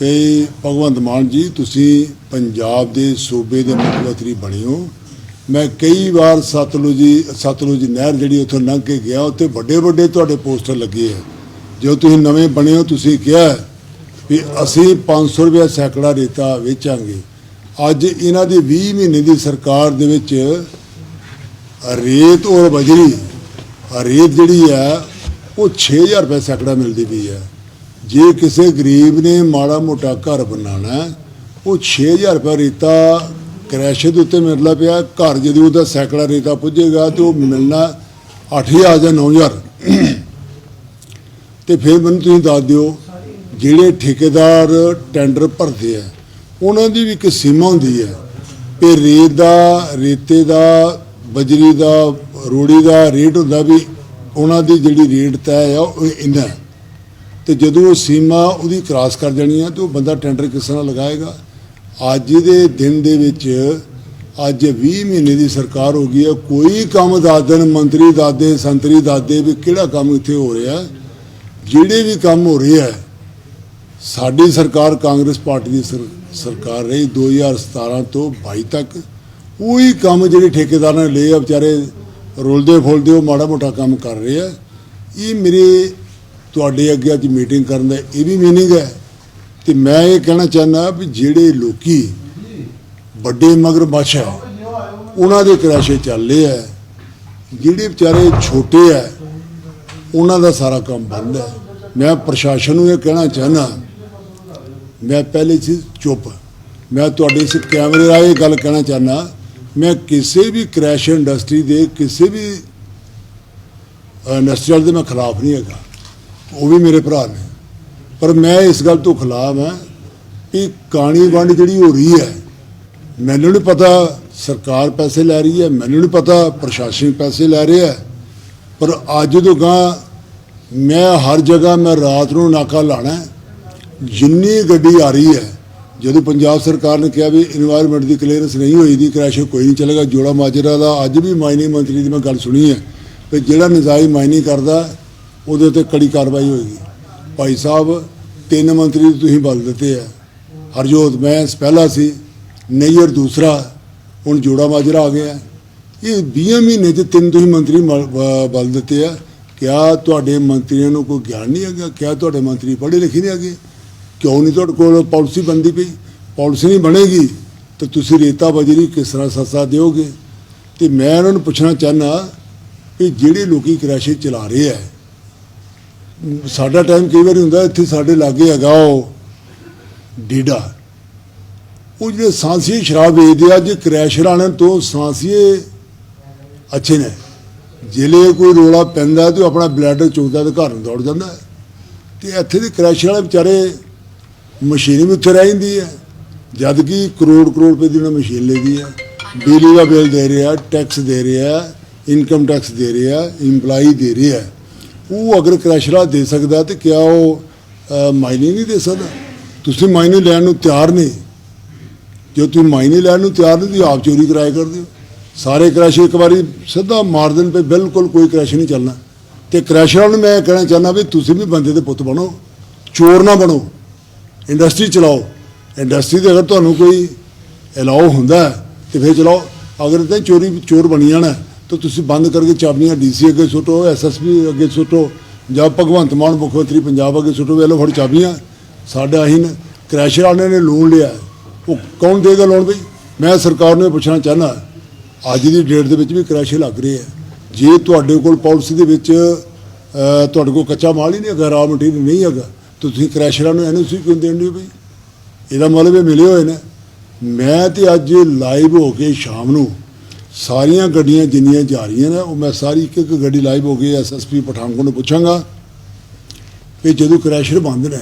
ਕਿ ਭਗਵੰਤ ਮਾਨ ਜੀ, ਤੁਸੀਂ ਪੰਜਾਬ ਦੇ ਸੂਬੇ ਦੇ ਮੁੱਖ ਮੰਤਰੀ ਬਣੇ ਹੋ। ਮੈਂ ਕਈ ਵਾਰ ਸਤਲੁਜ ਜੀ, ਸਤਲੁਜ ਨਹਿਰ ਜਿਹੜੀ ਉੱਥੋਂ ਲੰਘ ਕੇ ਗਿਆ, ਉੱਥੇ ਵੱਡੇ ਵੱਡੇ ਤੁਹਾਡੇ ਪੋਸਟਰ ਲੱਗੇ ਆ। ਜੋ ਤੁਸੀਂ ਨਵੇਂ ਬਣੇ ਹੋ, ਤੁਸੀਂ ਕਿਹਾ ਵੀ ਅਸੀਂ 500 ਰੁਪਏ ਸੈਕੜਾ ਰੇਤਾ ਵੇਚਾਂਗੇ। ਅੱਜ ਇਹਨਾਂ ਦੀ 20 ਮਹੀਨੇ ਦੀ ਸਰਕਾਰ ਦੇ ਵਿੱਚ ਰੇਤ ਔਰ ਬਜਰੀ ਰੇਤ ਜਿਹੜੀ ਹੈ ਉਹ 6000 ਰੁਪਏ ਸੈਕੜਾ ਮਿਲਦੀ ਪਈ ਹੈ। ਜੇ ਕਿਸੇ ਗਰੀਬ ਨੇ ਮਾੜਾ ਮੋਟਾ ਘਰ ਬਣਾਉਣਾ ਹੈ, ਉਹ 6000 ਰੁਪਏ ਰੇਤਾ ਕ੍ਰੈਸ਼ ਦੇ ਉੱਤੇ ਮਿਲਦਾ ਪਿਆ। ਘਰ ਜਦੋਂ ਉਹਦਾ ਸੈਕੜਾ ਰੇਤਾ ਪੁੱਜੇਗਾ ਤੇ ਉਹ ਮਿਲਣਾ 8000 ਜਾਂ 9000 ਤੇ ਫਿਰ ਮੈਨੂੰ ਤੁਸੀਂ ਦੱਸ ਦਿਓ ਜਿਹੜੇ ਠੇਕੇਦਾਰ ਟੈਂਡਰ ਭਰਦੇ ਆ, ਉਹਨਾਂ ਦੀ ਵੀ ਇੱਕ ਸੀਮਾ ਹੁੰਦੀ ਹੈ ਕਿ ਰੇਤ ਦਾ, ਰੇਤੇ ਦਾ, ਬਜਰੀ ਦਾ, ਰੋੜੀ ਦਾ ਰੇਟ ਹੁੰਦਾ ਵੀ ਉਹਨਾਂ ਦੀ ਜਿਹੜੀ ਰੇਟ ਤੈਅ ਆ ਉਹ ਇੰਨਾ ਹੈ। ਤੇ ਜਦੋਂ ਉਹ ਸੀਮਾ ਉਹਦੀ ਕ੍ਰਾਸ ਕਰ ਜਾਣੀ ਹੈ ਤੇ ਉਹ ਬੰਦਾ ਟੈਂਡਰ ਕਿਸ ਤਰ੍ਹਾਂ ਲਗਾਏਗਾ ਅੱਜ ਦੇ ਦਿਨ ਦੇ ਵਿੱਚ ਅੱਜ 20 ਮਹੀਨੇ ਦੀ ਸਰਕਾਰ ਹੋ ਗਈ ਹੈ ਕੋਈ ਕੰਮ ਦੱਸ ਦੇਣ ਮੰਤਰੀ ਦਾਦੇ, ਸੰਤਰੀ ਦਾਦੇ ਵੀ ਕਿਹੜਾ ਕੰਮ ਇੱਥੇ ਹੋ ਰਿਹਾ ਜਿਹੜੇ ਵੀ ਕੰਮ ਹੋ ਰਹੇ ਹੈ ਸਾਡੀ ਸਰਕਾਰ ਕਾਂਗਰਸ ਪਾਰਟੀ ਦੀ ਸਰ- ਸਰਕਾਰ ਰਹੀ 2017 ਤੋਂ 22 ਤੱਕ। ਉਹੀ ਕੰਮ ਜਿਹੜੇ ਠੇਕੇਦਾਰਾਂ ਨੇ ਲਏ ਆ, ਵਿਚਾਰੇ ਰੁਲਦੇ ਫੁੱਲਦੇ ਉਹ ਮਾੜਾ ਮੋਟਾ ਕੰਮ ਕਰ ਰਹੇ ਆ। ਇਹ ਮੇਰੇ ਤੁਹਾਡੇ ਅੱਗੇ ਅੱਜ ਮੀਟਿੰਗ ਕਰਨ ਦਾ ਇਹ ਵੀ ਮੀਨਿੰਗ ਹੈ। ਤੇ ਮੈਂ ਇਹ ਕਹਿਣਾ ਚਾਹੁੰਦਾ ਵੀ ਜਿਹੜੇ ਲੋਕੀ ਵੱਡੇ ਮਗਰਮੱਛ ਹੈ ਉਹਨਾਂ ਦੇ ਕਰਾਸ਼ੇ ਚੱਲਦੇ ਆ, ਜਿਹੜੇ ਵਿਚਾਰੇ ਛੋਟੇ ਆ, ਉਹਨਾਂ ਦਾ ਸਾਰਾ ਕੰਮ ਬੰਦ ਹੈ। ਮੈਂ ਪ੍ਰਸ਼ਾਸਨ ਨੂੰ ਇਹ ਕਹਿਣਾ ਚਾਹਨਾ ਮੈਂ ਪਹਿਲੇ ਸੀ ਚੁੱਪ। ਮੈਂ ਤੁਹਾਡੇ ਇਸ ਕੈਮਰੇ ਰਾਹੀਂ ਇਹ ਗੱਲ ਕਹਿਣਾ ਚਾਹਨਾ ਮੈਂ ਕਿਸੇ ਵੀ ਕ੍ਰੈਸ਼ ਇੰਡਸਟਰੀ ਦੇ ਕਿਸੇ ਵੀ ਇੰਡਸਟਰੀਅਲ ਦੇ ਮੈਂ ਖਿਲਾਫ ਨਹੀਂ ਹੈਗਾ। ਉਹ ਵੀ ਮੇਰੇ ਭਰਾ ਨੇ। ਪਰ ਮੈਂ ਇਸ ਗੱਲ ਤੋਂ ਖਿਲਾਫ ਹਾਂ ਕਿ ਕਾਣੀ ਵੰਡ ਜਿਹੜੀ ਹੋ ਰਹੀ ਹੈ, ਮੈਨੂੰ ਨਹੀਂ ਪਤਾ ਸਰਕਾਰ ਪੈਸੇ ਲੈ ਰਹੀ ਹੈ, ਮੈਨੂੰ ਨਹੀਂ ਪਤਾ ਪ੍ਰਸ਼ਾਸਨ ਪੈਸੇ ਲੈ ਰਿਹਾ ਹੈ। ਪਰ ਅੱਜ ਤੋਂ ਗਾਂ ਮੈਂ ਹਰ ਜਗ੍ਹਾ ਮੈਂ ਰਾਤ ਨੂੰ ਨਾਕਾ ਲਾਣਾ ਜਿੰਨੀ ਗੱਡੀ ਆ ਰਹੀ ਹੈ, ਜਦੋਂ ਪੰਜਾਬ ਸਰਕਾਰ ਨੇ ਕਿਹਾ ਵੀ এনवायरमेंट ਦੀ ਕਲੀਅਰੈਂਸ ਨਹੀਂ ਹੋਈ ਦੀ ਕ੍ਰੈਸ਼ ਕੋਈ ਨਹੀਂ ਚੱਲੇਗਾ, ਜੋੜਾ ਮਾਜਰਾ ਦਾ ਅੱਜ ਵੀ ਮਾਈਨਿੰਗ ਮੰਤਰੀ ਦੀ ਮੈਂ ਗੱਲ ਸੁਣੀ ਹੈ ਕਿ ਜਿਹੜਾ ਨਜ਼ਾਈ ਮਾਈਨਿੰਗ ਕਰਦਾ, ਉਹਦੇ ਉੱਤੇ ਕੜੀ ਕਾਰਵਾਈ ਹੋਏਗੀ। ਭਾਈ ਸਾਹਿਬ, ਤਿੰਨ ਮੰਤਰੀ ਤੁਸੀਂ ਬਦਲ ਦਿੱਤੇ ਆ। ਹਰਜੋਤ ਮੈਂਸ ਪਹਿਲਾ ਸੀ ਨਈਰ ਦੂਸਰਾ, ਹੁਣ ਜੋੜਾ ਮਾਜਰਾ ਆ ਗਿਆ। ਇਹ 20 ਮਹੀਨੇ ਚ ਤਿੰਨ ਤੁਸੀਂ ਮੰਤਰੀ ਬਲ ਦਿੱਤੇ ਆ। ਕਿਆ ਤੁਹਾਡੇ ਮੰਤਰੀਆਂ ਨੂੰ ਕੋਈ ਗਿਆਨ ਨਹੀਂ ਹੈਗਾ? ਕਿਆ ਤੁਹਾਡੇ ਮੰਤਰੀ ਪੜ੍ਹੇ ਲਿਖੇ ਨਹੀਂ ਹੈਗੇ? ਕਿਉਂ ਨਹੀਂ ਤੁਹਾਡੇ ਕੋਲ? ਪਾਲਿਸੀ ਬਣਦੀ ਪਈ। ਪਾਲਿਸੀ ਨਹੀਂ ਬਣੇਗੀ, ਤਾਂ ਤੁਸੀਂ ਰੇਤਾ ਬਜਰੀ ਕਿਸ ਤਰ੍ਹਾਂ ਸਸਤਾ ਦਿਓਗੇ? ਤੇ ਮੈਂ ਉਹਨਾਂ ਨੂੰ ਪੁੱਛਣਾ ਚਾਹਨਾ ਕਿ ਜਿਹੜੇ ਲੋਕੀ ਕ੍ਰੈਸ਼ੇ ਚਲਾ ਰਹੇ ਆ, ਸਾਡਾ ਟਾਈਮ ਕਈ ਵਾਰੀ ਹੁੰਦਾ, ਇੱਥੇ ਸਾਡੇ ਲਾਗੇ ਹੈਗਾ ਉਹ, ਡੀਡਾ। ਉਹ ਜਿਹੜੇ ਸਾਂਸੀਏ ਸ਼ਰਾਬ ਵੇਚਦੇ ਆ ਜੇ ਕ੍ਰੈਸ਼ਰ ਆਣਨ ਤੋਂ ਸਾਂਸੀਏ ਅੱਛੇ ਨੇ। ਜ਼ਿਲ੍ਹੇ ਕੋਈ ਰੋਲਾ ਪੈਂਦਾ ਤੇ ਉਹ ਆਪਣਾ ਬਲੈਡਰ ਚੁੱਕਦਾ ਤੇ ਘਰ ਨੂੰ ਦੌੜ ਜਾਂਦਾ। ਹੈ। ਤੇ ਇੱਥੇ ਦੇ ਕ੍ਰੈਸ਼ਰ ਵਾਲੇ ਵਿਚਾਰੇ ਮਸ਼ੀਨ ਵੀ ਉੱਥੇ ਰਹਿ ਜਾਂਦੀ ਹੈ। ਜਦ ਕਿ ਕਰੋੜ ਕਰੋੜ ਰੁਪਏ ਦੀ ਉਹਨਾਂ ਮਸ਼ੀਨ ਲੈਦੀ ਹੈ। ਬਿਜਲੀ ਦਾ ਬਿੱਲ ਦੇ ਰਿਹਾ, ਟੈਕਸ ਦੇ ਰਿਹਾ, ਇਨਕਮ ਟੈਕਸ ਦੇ ਰਿਹਾ EMPLOYE ਦੇ ਰਿਹਾ। ਉਹ ਅਗਰ ਕ੍ਰੈਸ਼ਰਾ ਦੇ ਸਕਦਾ ਤੇ ਕਿਆ ਉਹ ਮਾਈਨਿੰਗ ਨਹੀਂ ਦੇ ਸਕਦਾ? ਤੁਸੀਂ ਮਾਈਨਿੰਗ ਲੈਣ ਨੂੰ ਤਿਆਰ ਨਹੀਂ ਜੋ ਤੁਸੀਂ ਮਾਇਨੇ ਲੈਣ ਨੂੰ ਤਿਆਰ ਨਹੀਂ ਤੁਸੀਂ ਆਪ ਚੋਰੀ ਕਰਾਇਆ ਕਰਦੇ ਹੋ। ਸਾਰੇ ਕ੍ਰੈਸ਼ ਇੱਕ ਵਾਰੀ ਸਿੱਧਾ ਮਾਰ ਦੇਣ ਤੇ ਬਿਲਕੁਲ ਕੋਈ ਕ੍ਰੈਸ਼ ਨਹੀਂ ਚੱਲਣਾ। ਤੇ ਕ੍ਰੈਸ਼ਰਾਂ ਨੂੰ ਮੈਂ ਕਹਿਣਾ ਚਾਹੁੰਦਾ ਵੀ ਤੁਸੀਂ ਵੀ ਬੰਦੇ ਦੇ ਪੁੱਤ ਬਣੋ। ਚੋਰ ਨਾ ਬਣੋ। ਇੰਡਸਟਰੀ ਚਲਾਓ। ਇੰਡਸਟਰੀ ਦੇ ਅਗਰ ਤੁਹਾਨੂੰ ਕੋਈ ਅਲਾਉ ਹੁੰਦਾ ਹੈ, ਤੇ ਫਿਰ ਚਲਾਓ। ਅਗਰ ਤੇ ਚੋਰੀ ਚੋਰ ਬਣੀ ਜਾਣਾ ਤਾਂ ਤੁਸੀਂ ਬੰਦ ਕਰਕੇ ਚਾਬੀਆਂ ਡੀਸੀ ਅੱਗੇ ਸੁੱਟੋ ਐਸਐਸਪੀ ਅੱਗੇ ਸੁੱਟੋ ਜਾਂ ਭਗਵੰਤ ਮਾਨ ਮੁੱਖ ਮੰਤਰੀ ਪੰਜਾਬ ਅੱਗੇ ਸੁੱਟੋ ਵੇਲੋ ਫੜ ਚਾਬੀਆਂ ਸਾਡਾ ਹੀ ਕ੍ਰੈਸ਼ਰ ਵਾਲਿਆਂ ਨੇ ਲੋਨ ਲਿਆ ਉਹ ਕੌਣ ਦੇਗਾ ਲੋਨ ਬਈ? ਮੈਂ ਸਰਕਾਰ ਨੂੰ ਇਹ ਪੁੱਛਣਾ ਚਾਹਨਾ ਅੱਜ ਦੀ ਡੇਟ ਦੇ ਵਿੱਚ ਵੀ ਕ੍ਰੈਸ਼ ਲੱਗ ਰਹੇ ਹੈ। ਜੇ ਤੁਹਾਡੇ ਕੋਲ ਪਾਲਿਸੀ ਦੇ ਵਿੱਚ ਤੁਹਾਡੇ ਕੋਲ ਕੱਚਾ ਮਾਲ ਹੀ ਨਹੀਂ ਹੈਗਾ ਰਾ ਮਟੀਰੀਅਲ ਨਹੀਂ ਹੈਗਾ ਤੁਸੀਂ ਕ੍ਰੈਸ਼ਰਾਂ ਨੂੰ ਐਨਓਸੀ ਕਿਉਂ ਦੇਣ ਦਿਓ ਬਈ? ਇਹਦਾ ਮਤਲਬ ਇਹ ਮਿਲੇ ਹੋਏ ਨੇ। ਮੈਂ ਤੇ ਅੱਜ ਲਾਈਵ ਹੋ ਕੇ ਸ਼ਾਮ ਨੂੰ ਸਾਰੀਆਂ ਗੱਡੀਆਂ ਜਿੰਨੀਆਂ ਜਾ ਰਹੀਆਂ ਨੇ, ਉਹ ਮੈਂ ਸਾਰੀ ਇੱਕ ਇੱਕ ਗੱਡੀ ਲਾਈਵ ਹੋ ਕੇ ਐਸਐਸਪੀ ਪਠਾਨਕੋਟ ਨੂੰ ਪੁੱਛਾਂਗਾ ਵੀ ਜਦੋਂ ਕ੍ਰੈਸ਼ਰ ਬੰਦ ਨੇ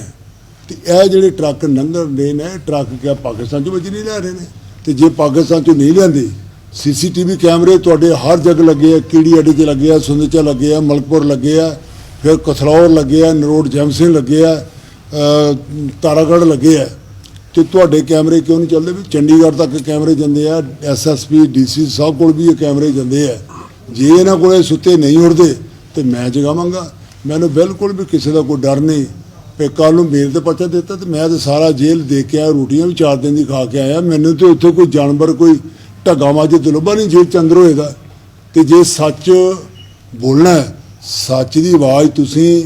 ਤੇ ਇਹ ਜਿਹੜੇ ਟਰੱਕ ਲੰਘਣ ਦੇ ਨੇ, ਟਰੱਕ ਕਿਆ ਪਾਕਿਸਤਾਨ ਚੋਂ ਵਜ ਨਹੀਂ ਲੈ ਰਹੇ ਨੇ? ਤੇ ਜੇ ਪਾਕਿਸਤਾਨ ਚੋਂ ਨਹੀਂ ਲੈਂਦੇ ਸੀਸੀਟੀਵੀ ਕੈਮਰੇ ਤੁਹਾਡੇ ਹਰ ਜਗ੍ਹਾ ਲੱਗੇ ਆ, ਕੀੜੀ ਅੱਡੇ 'ਚ ਲੱਗੇ ਆ ਸੁੰਦਚਾ ਲੱਗੇ ਆ, ਮਲਕਪੁਰ ਲੱਗੇ ਆ, ਫਿਰ ਕਥਲੌਰ ਲੱਗੇ ਆ ਨਰੋਡ ਜੈਮ ਸਿੰਘ ਲੱਗੇ ਆ ਅ, ਤਾਰਾਗੜ੍ਹ ਲੱਗੇ ਆ ਤੇ ਤੁਹਾਡੇ ਕੈਮਰੇ ਕਿਉਂ ਨਹੀਂ ਚੱਲਦੇ? ਵੀ ਚੰਡੀਗੜ੍ਹ ਤੱਕ ਕੈਮਰੇ ਜਾਂਦੇ ਆ ਐਸਐਸਪੀ ਡੀਸੀ ਸਭ ਕੋਲ ਵੀ ਇਹ ਕੈਮਰੇ ਜਾਂਦੇ ਆ। ਜੇ ਇਹਨਾਂ ਕੋਲੇ ਸੁੱਤੇ ਨਹੀਂ ਉੜਦੇ ਤੇ ਮੈਂ ਜਗਾਵਾਂਗਾ। ਮੈਨੂੰ ਬਿਲਕੁਲ ਵੀ ਕਿਸੇ ਦਾ ਕੋਈ ਡਰ ਨਹੀਂ। ਤੇ ਕੱਲ ਨੂੰ ਮੇਲ ਤੇ ਪਰਚਾ ਦਿੱਤਾ ਤੇ ਮੈਂ ਤੇ ਸਾਰਾ ਜੇਲ੍ਹ ਦੇਖ ਕੇ ਆਇਆ ਰੋਟੀਆਂ ਵੀ ਚਾਰ ਦਿਨ ਦੀ ਖਾ ਕੇ ਆਇਆ। ਮੈਨੂੰ ਤੇ ਉੱਥੇ ਕੋਈ ਜਾਨਵਰ ਕੋਈ ਢੱਗਾ ਮਾਜੇ ਤੇ ਨਹੀਂ ਜੇਲ੍ਹ ਚੰਦਰ ਹੋਏਗਾ ਤੇ ਜੇ ਸੱਚ ਬੋਲਣਾ ਸੱਚ ਦੀ ਆਵਾਜ਼ ਤੁਸੀਂ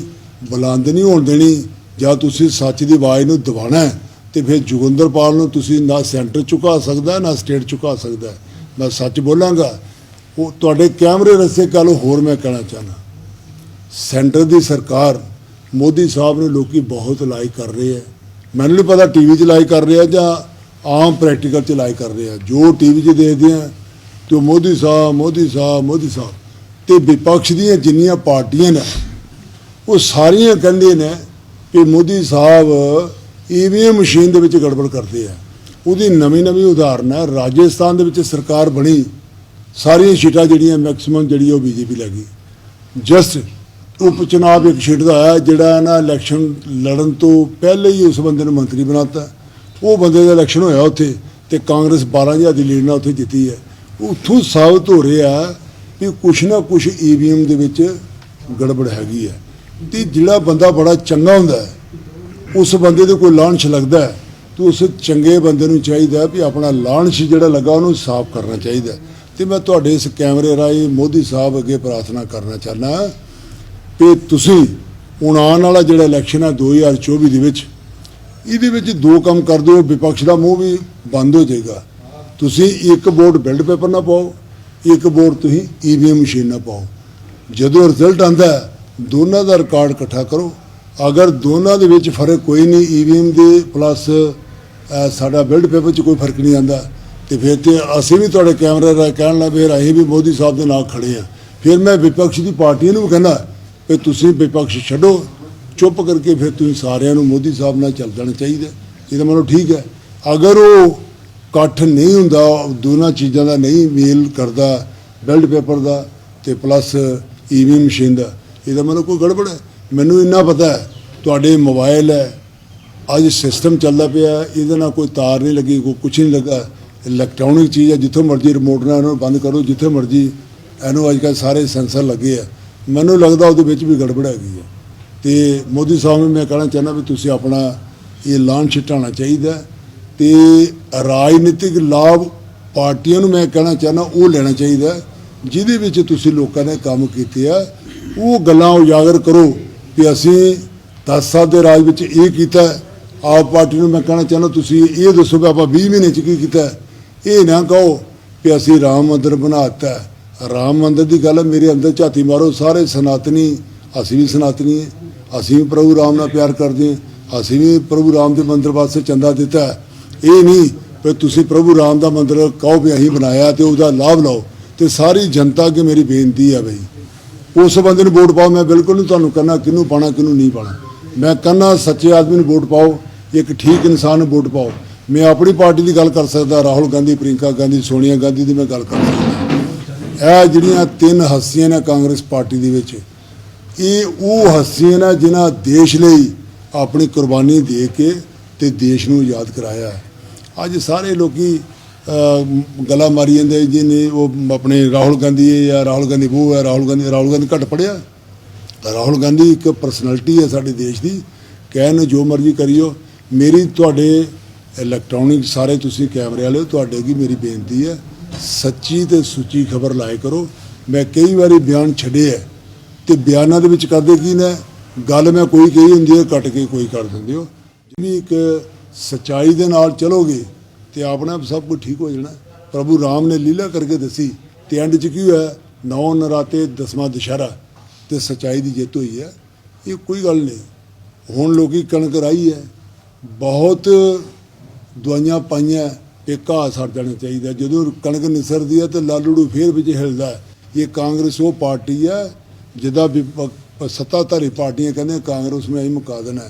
ਬੁਲੰਦ ਨਹੀਂ ਹੋਣ ਦੇਣੀ। ਜਾਂ ਤੁਸੀਂ ਸੱਚ ਦੀ ਆਵਾਜ਼ ਨੂੰ ਦਬਾਣਾ ਹੈ, ਤੇ ਫਿਰ ਜੋਗਿੰਦਰਪਾਲ ਨੂੰ ਤੁਸੀਂ ਨਾ ਸੈਂਟਰ ਝੁਕਾ ਸਕਦਾ, ਨਾ ਸਟੇਟ ਚੁਕਾ ਸਕਦਾ ਮੈਂ ਸੱਚ ਬੋਲਾਂਗਾ। ਉਹ ਤੁਹਾਡੇ ਕੈਮਰੇ ਰਸੇ ਕੱਲ ਹੋਰ ਮੈਂ ਕਹਿਣਾ ਚਾਹਨਾ ਸੈਂਟਰ ਦੀ ਸਰਕਾਰ ਮੋਦੀ ਸਾਹਿਬ ਨੂੰ ਲੋਕੀ ਬਹੁਤ ਲਾਈਕ ਕਰ ਰਹੇ ਆ ਮੈਨੂੰ ਨਹੀਂ ਪਤਾ ਟੀਵੀ 'ਚ ਲਾਈਕ ਕਰ ਰਹੇ ਆ ਜਾਂ ਆਮ ਪ੍ਰੈਕਟੀਕਲ 'ਚ ਲਾਈਕ ਕਰ ਰਹੇ। ਆ ਜੋ ਟੀਵੀ 'ਚ ਦੇਖਦੇ ਆ ਤੇ ਉਹ ਮੋਦੀ ਸਾਹਿਬ ਮੋਦੀ ਸਾਹਿਬ ਮੋਦੀ ਸਾਹਿਬ, ਤੇ ਵਿਪਕਸ਼ ਦੀਆਂ ਜਿੰਨੀਆਂ ਪਾਰਟੀਆਂ ਨੇ, ਉਹ ਸਾਰੀਆਂ ਕਹਿੰਦੇ ਨੇ ਕਿ ਮੋਦੀ ਸਾਹਿਬ ਈਵੀਐਮ ਮਸ਼ੀਨ ਦੇ ਵਿੱਚ ਗੜਬੜ ਕਰਦੇ ਆ। ਉਹਦੀ ਨਵੀਂ ਨਵੀਂ ਉਦਾਹਰਨ ਹੈ, ਰਾਜਸਥਾਨ ਦੇ ਵਿੱਚ ਸਰਕਾਰ ਬਣੀ, ਸਾਰੀਆਂ ਸੀਟਾਂ ਜਿਹੜੀਆਂ ਮੈਕਸਿਮਮ ਜਿਹੜੀ ਉਹ ਬੀਜੇਪੀ ਲੈ ਗਈ। ਜਸਟ ਉਪ ਚੁਣਾਵ ਇੱਕ ਸੀਟ ਦਾ ਆਇਆ, ਜਿਹੜਾ ਨਾ ਇਲੈਕਸ਼ਨ ਲੜਨ ਤੋਂ ਪਹਿਲੇ ਹੀ ਉਸ ਬੰਦੇ ਨੂੰ ਮੰਤਰੀ ਬਣਾਤਾ। ਉਹ ਬੰਦੇ ਦਾ ਇਲੈਕਸ਼ਨ ਹੋਇਆ ਉੱਥੇ ਤੇ ਕਾਂਗਰਸ 12000 ਦੀ ਲੀਡ ਨਾਲ ਉੱਥੇ ਜਿੱਤੀ ਹੈ। ਉੱਥੋਂ ਸਾਬਤ ਹੋ ਰਿਹਾ ਵੀ ਕੁਛ ਨਾ ਕੁਛ ਈਵੀਐਮ ਦੇ ਵਿੱਚ ਗੜਬੜ ਹੈਗੀ ਹੈ। ਤੇ ਜਿਹੜਾ ਬੰਦਾ ਬੜਾ ਚੰਗਾ ਹੁੰਦਾ ਹੈ, ਉਸ ਬੰਦੇ ਦੇ ਕੋਈ ਲਾਂਛ ਲੱਗਦਾ ਹੈ, ਤੇ ਉਸ ਚੰਗੇ ਬੰਦੇ ਨੂੰ ਚਾਹੀਦਾ ਵੀ ਆਪਣਾ ਲਾਂਛ ਜਿਹੜਾ ਲੱਗਾ ਉਹਨੂੰ ਸਾਫ਼ ਕਰਨਾ ਚਾਹੀਦਾ ਹੈ। ਤੇ ਮੈਂ ਤੁਹਾਡੇ ਇਸ ਕੈਮਰੇ ਰਾਹੀਂ ਮੋਦੀ ਸਾਹਿਬ ਅੱਗੇ ਪ੍ਰਾਰਥਨਾ ਕਰਨਾ ਚਾਹਨਾ ਕਿ ਤੁਸੀਂ ਹੁਣ ਆਉਣ ਵਾਲਾ ਜਿਹੜਾ ਇਲੈਕਸ਼ਨ ਹੈ 2024 ਦੇ ਵਿੱਚ, ਇਹਦੇ ਵਿੱਚ ਦੋ ਕੰਮ ਕਰ ਦਿਓ, ਵਿਪਕਸ਼ ਦਾ ਮੂੰਹ ਵੀ ਬੰਦ ਹੋ ਜਾਏਗਾ ਤੁਸੀਂ ਇੱਕ ਵੋਟ ਬਿਲਡ ਪੇਪਰ ਨਾ ਪਾਓ, ਇੱਕ ਵੋਟ ਤੁਸੀਂ ਈਵੀਐਮ ਮਸ਼ੀਨ ਨਾ ਪਾਓ ਜਦੋਂ ਰਿਜ਼ਲਟ ਆਂਦਾ ਦੋਨਾਂ ਦਾ ਰਿਕਾਰਡ ਇਕੱਠਾ ਕਰੋ। ਅਗਰ ਦੋਨਾਂ ਦੇ ਵਿੱਚ ਫ਼ਰਕ ਕੋਈ ਨਹੀਂ ਈਵੀਐਮ ਦੇ ਪਲੱਸ ਸਾਡਾ ਬਿਲਡ ਪੇਪਰ 'ਚ ਕੋਈ ਫ਼ਰਕ ਨਹੀਂ ਆਂਦਾ। ਤੇ ਫਿਰ ਤੇ ਅਸੀਂ ਵੀ ਤੁਹਾਡੇ ਕੈਮਰੇ ਰਾਹੀਂ ਕਹਿਣ ਲੱਗੇ ਫਿਰ ਅਸੀਂ ਵੀ ਮੋਦੀ ਸਾਹਿਬ ਦੇ ਨਾਲ ਖੜੇ ਆ। ਫਿਰ ਮੈਂ ਵਿਪਕਸ਼ ਦੀ ਪਾਰਟੀ ਨੂੰ ਵੀ ਕਹਿੰਦਾ ਕਿ ਤੁਸੀਂ ਵਿਪਕਸ਼ ਛੱਡੋ। ਚੁੱਪ ਕਰਕੇ ਫਿਰ ਤੁਸੀਂ ਸਾਰਿਆਂ ਨੂੰ ਮੋਦੀ ਸਾਹਿਬ ਨਾਲ ਚੱਲ ਜਾਣਾ ਚਾਹੀਦਾ। ਇਹਦਾ ਮਤਲਬ ਠੀਕ ਹੈ। ਅਗਰ ਉਹ ਇਕੱਠ ਨਹੀਂ ਹੁੰਦਾ ਦੋਨਾਂ ਚੀਜ਼ਾਂ ਦਾ ਨਹੀਂ ਮੇਲ ਕਰਦਾ ਬਿਲਡ ਪੇਪਰ ਦਾ ਤੇ ਪਲੱਸ ਈਵੀਐਮ ਮਸ਼ੀਨ ਦਾ। ਇਹਦਾ ਮਤਲਬ ਕੋਈ ਗੜਬੜ ਹੈ। ਮੈਨੂੰ ਇੰਨਾ ਪਤਾ ਹੈ, ਤੁਹਾਡੇ ਮੋਬਾਈਲ ਹੈ, ਅੱਜ ਸਿਸਟਮ ਚੱਲਦਾ ਪਿਆ ਇਹਦੇ ਨਾਲ ਕੋਈ ਤਾਰ ਨਹੀਂ ਲੱਗੀ, ਕੋਈ ਕੁਛ ਨਹੀਂ ਲੱਗਾ। ਇਲੈਕਟ੍ਰੋਨਿਕ ਚੀਜ਼ ਹੈ, ਜਿੱਥੋਂ ਮਰਜ਼ੀ ਰਿਮੋਟ ਨਾਲ ਇਹਨੂੰ ਬੰਦ ਕਰੋ, ਜਿੱਥੇ ਮਰਜ਼ੀ ਇਹਨੂੰ ਅੱਜ ਕੱਲ੍ਹ ਸਾਰੇ ਸੈਂਸਰ ਲੱਗੇ ਆ। ਮੈਨੂੰ ਲੱਗਦਾ ਉਹਦੇ ਵਿੱਚ ਵੀ ਗੜਬੜ ਹੈਗੀ ਹੈ ਤੇ ਮੋਦੀ ਸਾਹਿਬ ਨੂੰ ਮੈਂ ਕਹਿਣਾ ਚਾਹੁੰਦਾ ਵੀ ਤੁਸੀਂ ਆਪਣਾ ਇਹ ਐਲਾਨ ਛਿਟਾਉਣਾ ਚਾਹੀਦਾ ਹੈ। ਤੇ ਰਾਜਨੀਤਿਕ ਲਾਭ ਪਾਰਟੀਆਂ ਨੂੰ ਮੈਂ ਕਹਿਣਾ ਚਾਹੁੰਦਾ, ਉਹ ਲੈਣਾ ਚਾਹੀਦਾ ਜਿਹਦੇ ਵਿੱਚ ਤੁਸੀਂ ਲੋਕਾਂ ਨੇ ਕੰਮ ਕੀਤੇ ਆ। ਉਹ ਗੱਲਾਂ ਉਜਾਗਰ ਕਰੋ ਕਿ ਅਸੀਂ 10 ਸਾਲ ਦੇ ਰਾਜ ਵਿੱਚ ਇਹ ਕੀਤਾ ਆਪ ਪਾਰਟੀ ਨੂੰ ਮੈਂ ਕਹਿਣਾ ਚਾਹੁੰਦਾ, ਤੁਸੀਂ ਇਹ ਦੱਸੋ ਕਿ ਆਪਾਂ 20 ਮਹੀਨੇ ਚ ਕੀ ਕੀਤਾ ਇਹ ਨਾ ਕਹੋ ਕਿ ਅਸੀਂ ਰਾਮ ਮੰਦਿਰ ਬਣਾਤਾ ਹੈ। ਰਾਮ ਮੰਦਿਰ ਦੀ ਗੱਲ ਮੇਰੇ ਅੰਦਰ ਝਾਤੀ ਮਾਰੋ, ਸਾਰੇ ਸਨਾਤਨੀ, ਅਸੀਂ ਵੀ ਸਨਾਤਨੀ ਹਾਂ। ਅਸੀਂ ਵੀ ਪ੍ਰਭੂ ਰਾਮ ਨਾਲ ਪਿਆਰ ਕਰਦੇ ਹਾਂ। ਅਸੀਂ ਵੀ ਪ੍ਰਭੂ ਰਾਮ ਦੇ ਮੰਦਿਰ ਵਾਸਤੇ ਚੰਦਾ ਦਿੱਤਾ ਇਹ ਨਹੀਂ ਕਿ ਤੁਸੀਂ ਪ੍ਰਭੂ ਰਾਮ ਦਾ ਮੰਦਿਰ ਕਹੋ ਵੀ ਅਸੀਂ ਬਣਾਇਆ ਤੇ ਉਹਦਾ ਲਾਭ ਲਓ। ਤੇ ਸਾਰੀ ਜਨਤਾ ਅੱਗੇ ਮੇਰੀ ਬੇਨਤੀ ਹੈ ਬਈ। ਉਸ ਬੰਦੇ ਨੂੰ ਵੋਟ ਪਾਓ, ਮੈਂ ਬਿਲਕੁਲ ਨਹੀਂ ਤੁਹਾਨੂੰ ਕਹਿੰਦਾ ਕਿਹਨੂੰ ਪਾਣਾ ਕਿਹਨੂੰ ਨਹੀਂ ਪਾਣਾ ਮੈਂ ਕਹਿੰਦਾ ਸੱਚੇ ਆਦਮੀ ਨੂੰ ਵੋਟ ਪਾਓ, ਇੱਕ ਠੀਕ ਇਨਸਾਨ ਨੂੰ ਵੋਟ ਪਾਓ। ਮੈਂ ਆਪਣੀ ਪਾਰਟੀ ਦੀ ਗੱਲ ਕਰ ਸਕਦਾ, ਰਾਹੁਲ ਗਾਂਧੀ ਪ੍ਰਿੰਕਾ ਗਾਂਧੀ, ਸੋਨੀਆ ਗਾਂਧੀ ਦੀ ਮੈਂ ਗੱਲ ਕਰ ਸਕਦਾ। ਇਹ ਜਿਹੜੀਆਂ ਤਿੰਨ ਹਸਤੀਆਂ ਨੇ ਕਾਂਗਰਸ ਪਾਰਟੀ ਦੇ ਵਿੱਚ, ਇਹ ਉਹ ਹਸਤੀਆਂ ਨੇ ਜਿਨ੍ਹਾਂ ਦੇਸ਼ ਲਈ ਆਪਣੀ ਕੁਰਬਾਨੀ ਦੇ ਕੇ ਤੇ ਦੇਸ਼ ਨੂੰ ਆਜ਼ਾਦ ਕਰਾਇਆ। ਅੱਜ ਸਾਰੇ ਲੋਕੀ ਗੱਲਾਂ ਮਾਰੀ ਜਾਂਦੇ ਜਿਹਨੇ ਉਹ ਆਪਣੇ ਰਾਹੁਲ ਗਾਂਧੀ ਹੈ ਜਾਂ ਰਾਹੁਲ ਗਾਂਧੀ ਉਹ ਹੈ ਰਾਹੁਲ ਗਾਂਧੀ ਰਾਹੁਲ ਗਾਂਧੀ ਘੱਟ ਪੜਿਆ ਰਾਹੁਲ ਗਾਂਧੀ ਇੱਕ ਪਰਸਨੈਲਿਟੀ ਹੈ ਸਾਡੇ ਦੇਸ਼ ਦੀ। ਕਹਿਣ ਜੋ ਮਰਜ਼ੀ ਕਰਿਓ ਮੇਰੀ ਤੁਹਾਡੇ ਇਲੈਕਟ੍ਰੋਨਿਕ ਸਾਰੇ ਤੁਸੀਂ ਕੈਮਰੇ ਵਾਲੇ ਹੋ, ਤੁਹਾਡੇ ਕੀ ਮੇਰੀ ਬੇਨਤੀ ਹੈ ਸੱਚੀ ਤੇ ਸੁੱਚੀ ਖਬਰ ਲਾਇਆ ਕਰੋ। ਮੈਂ ਕਈ ਵਾਰੀ ਬਿਆਨ ਛੱਡੇ ਹੈ ਤੇ ਬਿਆਨਾਂ ਦੇ ਵਿੱਚ ਕਰਦੇ ਕੀ ਨੇ? ਗੱਲ ਮੈਂ ਕੋਈ ਕਹੀ ਹੁੰਦੀ ਹੈ ਕੱਟ ਕੇ ਕੋਈ ਕਰ ਦਿੰਦੇ ਹੋ। ਜਿਵੇਂ ਇੱਕ ਸਚਾਈ ਦੇ ਨਾਲ ਚਲੋਗੇ ਤੇ ਆਪਣੇ ਆਪ ਸਭ ਕੁਝ ਠੀਕ ਹੋ ਜਾਣਾ। ਪ੍ਰਭੂ ਰਾਮ ਨੇ ਲੀਲਾ ਕਰਕੇ ਦੱਸੀ ਤੇ ਐਂਡ 'ਚ ਕੀ ਹੋਇਆ? ਨੌ ਨਰਾਤੇ, ਦਸਵਾਂ ਦੁਸ਼ਹਿਰਾ ਤੇ ਸਚਾਈ ਦੀ ਜਿੱਤ ਹੋਈ ਹੈ। ਇਹ ਕੋਈ ਗੱਲ ਨਹੀਂ। ਹੁਣ ਲੋਕੀ ਕਣਕ ਰਾਈ ਹੈ। ਬਹੁਤ ਦਵਾਈਆਂ ਪਾਈਆਂ, ਇਹ ਘਾਹ ਸੜ ਜਾਣਾ ਚਾਹੀਦਾ। ਜਦੋਂ ਕਣਕ ਨਿਸਰਦੀ ਹੈ ਤੇ ਲਾਲੂੜੂ ਫੇਰ ਵਿੱਚ ਹਿਲਦਾ ਹੈ। ਇਹ ਕਾਂਗਰਸ ਉਹ ਪਾਰਟੀ ਹੈ ਜਿਹਦਾ ਵਿਪ- ਸੱਤਾਧਾਰੀ ਪਾਰਟੀਆਂ ਕਹਿੰਦੇ ਕਾਂਗਰਸ में ही ਮੁਕਾ ਦੇਣਾ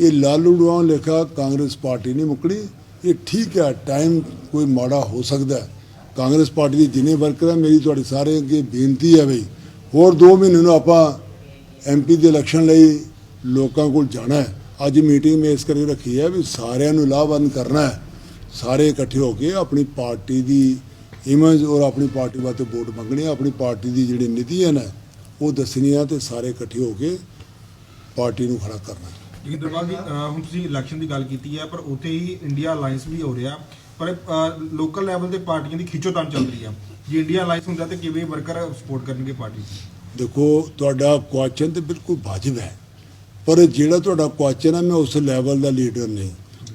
ਇਹ ਲਾਲੂੜੂਆਂ ਲਿਖਿਆ, ਕਾਂਗਰਸ ਪਾਰਟੀ ਨਹੀਂ ਮੁਕੜੀ ਇਹ ਠੀਕ ਹੈ ਟਾਈਮ ਕੋਈ ਮਾੜਾ ਹੋ ਸਕਦਾ ਕਾਂਗਰਸ ਪਾਰਟੀ ਦੇ ਜਿੰਨੇ ਵਰਕਰ ਹੈ, ਮੇਰੀ ਤੁਹਾਡੇ ਸਾਰੇ ਅੱਗੇ ਬੇਨਤੀ ਹੈ ਬਈ, ਹੋਰ 2 ਮਹੀਨੇ ਨੂੰ ਆਪਾਂ ਐਮਪੀ ਦੇ ਇਲੈਕਸ਼ਨ ਲਈ ਲੋਕਾਂ ਕੋਲ ਜਾਣਾ ਹੈ। ਅੱਜ ਮੀਟਿੰਗ ਮੈਂ ਇਸ ਕਰਕੇ ਰੱਖੀ ਹੈ ਵੀ ਸਾਰਿਆਂ ਨੂੰ ਲਾਭਵੰਦ ਕਰਨਾ ਹੈ। ਸਾਰੇ ਇਕੱਠੇ ਹੋ ਕੇ ਆਪਣੀ ਪਾਰਟੀ ਦੀ ਇਮੇਜ ਔਰ ਆਪਣੀ ਪਾਰਟੀ ਵਾਸਤੇ ਵੋਟ ਮੰਗਣੀ ਆਪਣੀ ਪਾਰਟੀ ਦੀ ਜਿਹੜੀ ਨੀਤੀ ਹੈ ਨਾ, ਉਹ ਦੱਸਣੀਆਂ ਤੇ ਸਾਰੇ ਇਕੱਠੇ ਹੋ ਕੇ ਪਾਰਟੀ ਨੂੰ ਖੜਾ ਕਰਨਾ
ਲੇਕਿਨ ਦਰਬਾਰ ਜੀ ਹੁਣ ਤੁਸੀਂ ਇਲੈਕਸ਼ਨ ਦੀ ਗੱਲ ਕੀਤੀ ਹੈ, ਪਰ ਉੱਥੇ ਹੀ ਇੰਡੀਆ ਅਲਾਈਅੰਸ ਵੀ ਹੋ ਰਿਹਾ। ਪਰ ਲੋਕਲ ਲੈਵਲ ਤੇ ਪਾਰਟੀਆਂ ਦੀ ਖਿੱਚੋਤਾਣ ਚੱਲ ਰਹੀ ਆ ਜੇ ਇੰਡੀਆ ਅਲਾਈਅੰਸ ਹੁੰਦਾ ਤੇ ਕਿਵੇਂ ਵਰਕਰ ਸਪੋਰਟ ਕਰਨਗੇ ਪਾਰਟੀ
ਦੇਖੋ, ਤੁਹਾਡਾ ਕੁਐਸਚਨ ਤੇ ਬਿਲਕੁਲ ਵਾਜਬ ਹੈ। ਪਰ ਜਿਹੜਾ ਤੁਹਾਡਾ ਕੁਐਸਚਨ ਹੈ, ਮੈਂ ਉਸ ਲੈਵਲ ਦਾ ਲੀਡਰ ਨਹੀਂ।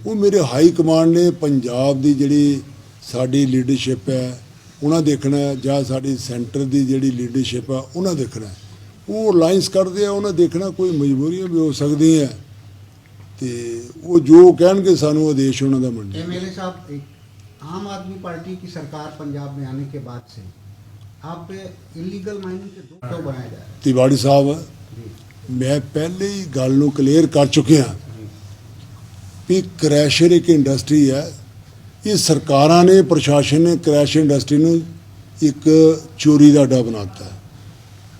ਉਹ ਮੇਰੇ ਹਾਈ ਕਮਾਂਡ ਨੇ, ਪੰਜਾਬ ਦੀ ਜਿਹੜੀ ਸਾਡੀ ਲੀਡਰਸ਼ਿਪ ਹੈ, ਉਹਨਾਂ ਦੇਖਣਾ ਜਾਂ ਸਾਡੀ ਸੈਂਟਰ ਦੀ ਜਿਹੜੀ ਲੀਡਰਸ਼ਿਪ ਆ ਉਹਨਾਂ ਦੇਖਣਾ ਉਹ ਲਾਈਨਸ ਕਰਦੇ ਆ, ਉਹਨਾਂ ਦੇਖਣਾ ਕੋਈ ਮਜਬੂਰੀਆਂ ਵੀ ਹੋ ਸਕਦੀਆਂ ਤੇ ਉਹ ਜੋ ਕਹਿਣਗੇ ਸਾਨੂੰ ਆਦੇਸ਼ ਉਹਨਾਂ ਦਾ ਮੰਨਣਾ
एमएलए साहब एक आम आदमी पार्टी की सरकार पंजाब में आने के बाद से आप पे इलीगल माइनिंग के दो क्यों बनाए जा रहे
ਤਿਵਾੜੀ ਸਾਹਿਬ
हैं जी
ਮੈਂ ਪਹਿਲੇ ਹੀ ਗੱਲ ਨੂੰ ਕਲੀਅਰ ਕਰ ਚੁੱਕਿਆ ਵੀ ਕ੍ਰੈਸ਼ਰ ਇੱਕ ਇੰਡਸਟਰੀ ਹੈ ਇਹ ਸਰਕਾਰਾਂ ਨੇ ਪ੍ਰਸ਼ਾਸਨ ਨੇ ਕ੍ਰੈਸ਼ ਇੰਡਸਟਰੀ ਨੂੰ ਇੱਕ ਚੋਰੀ ਦਾ ਅੱਡਾ ਬਣਾਤਾ ਹੈ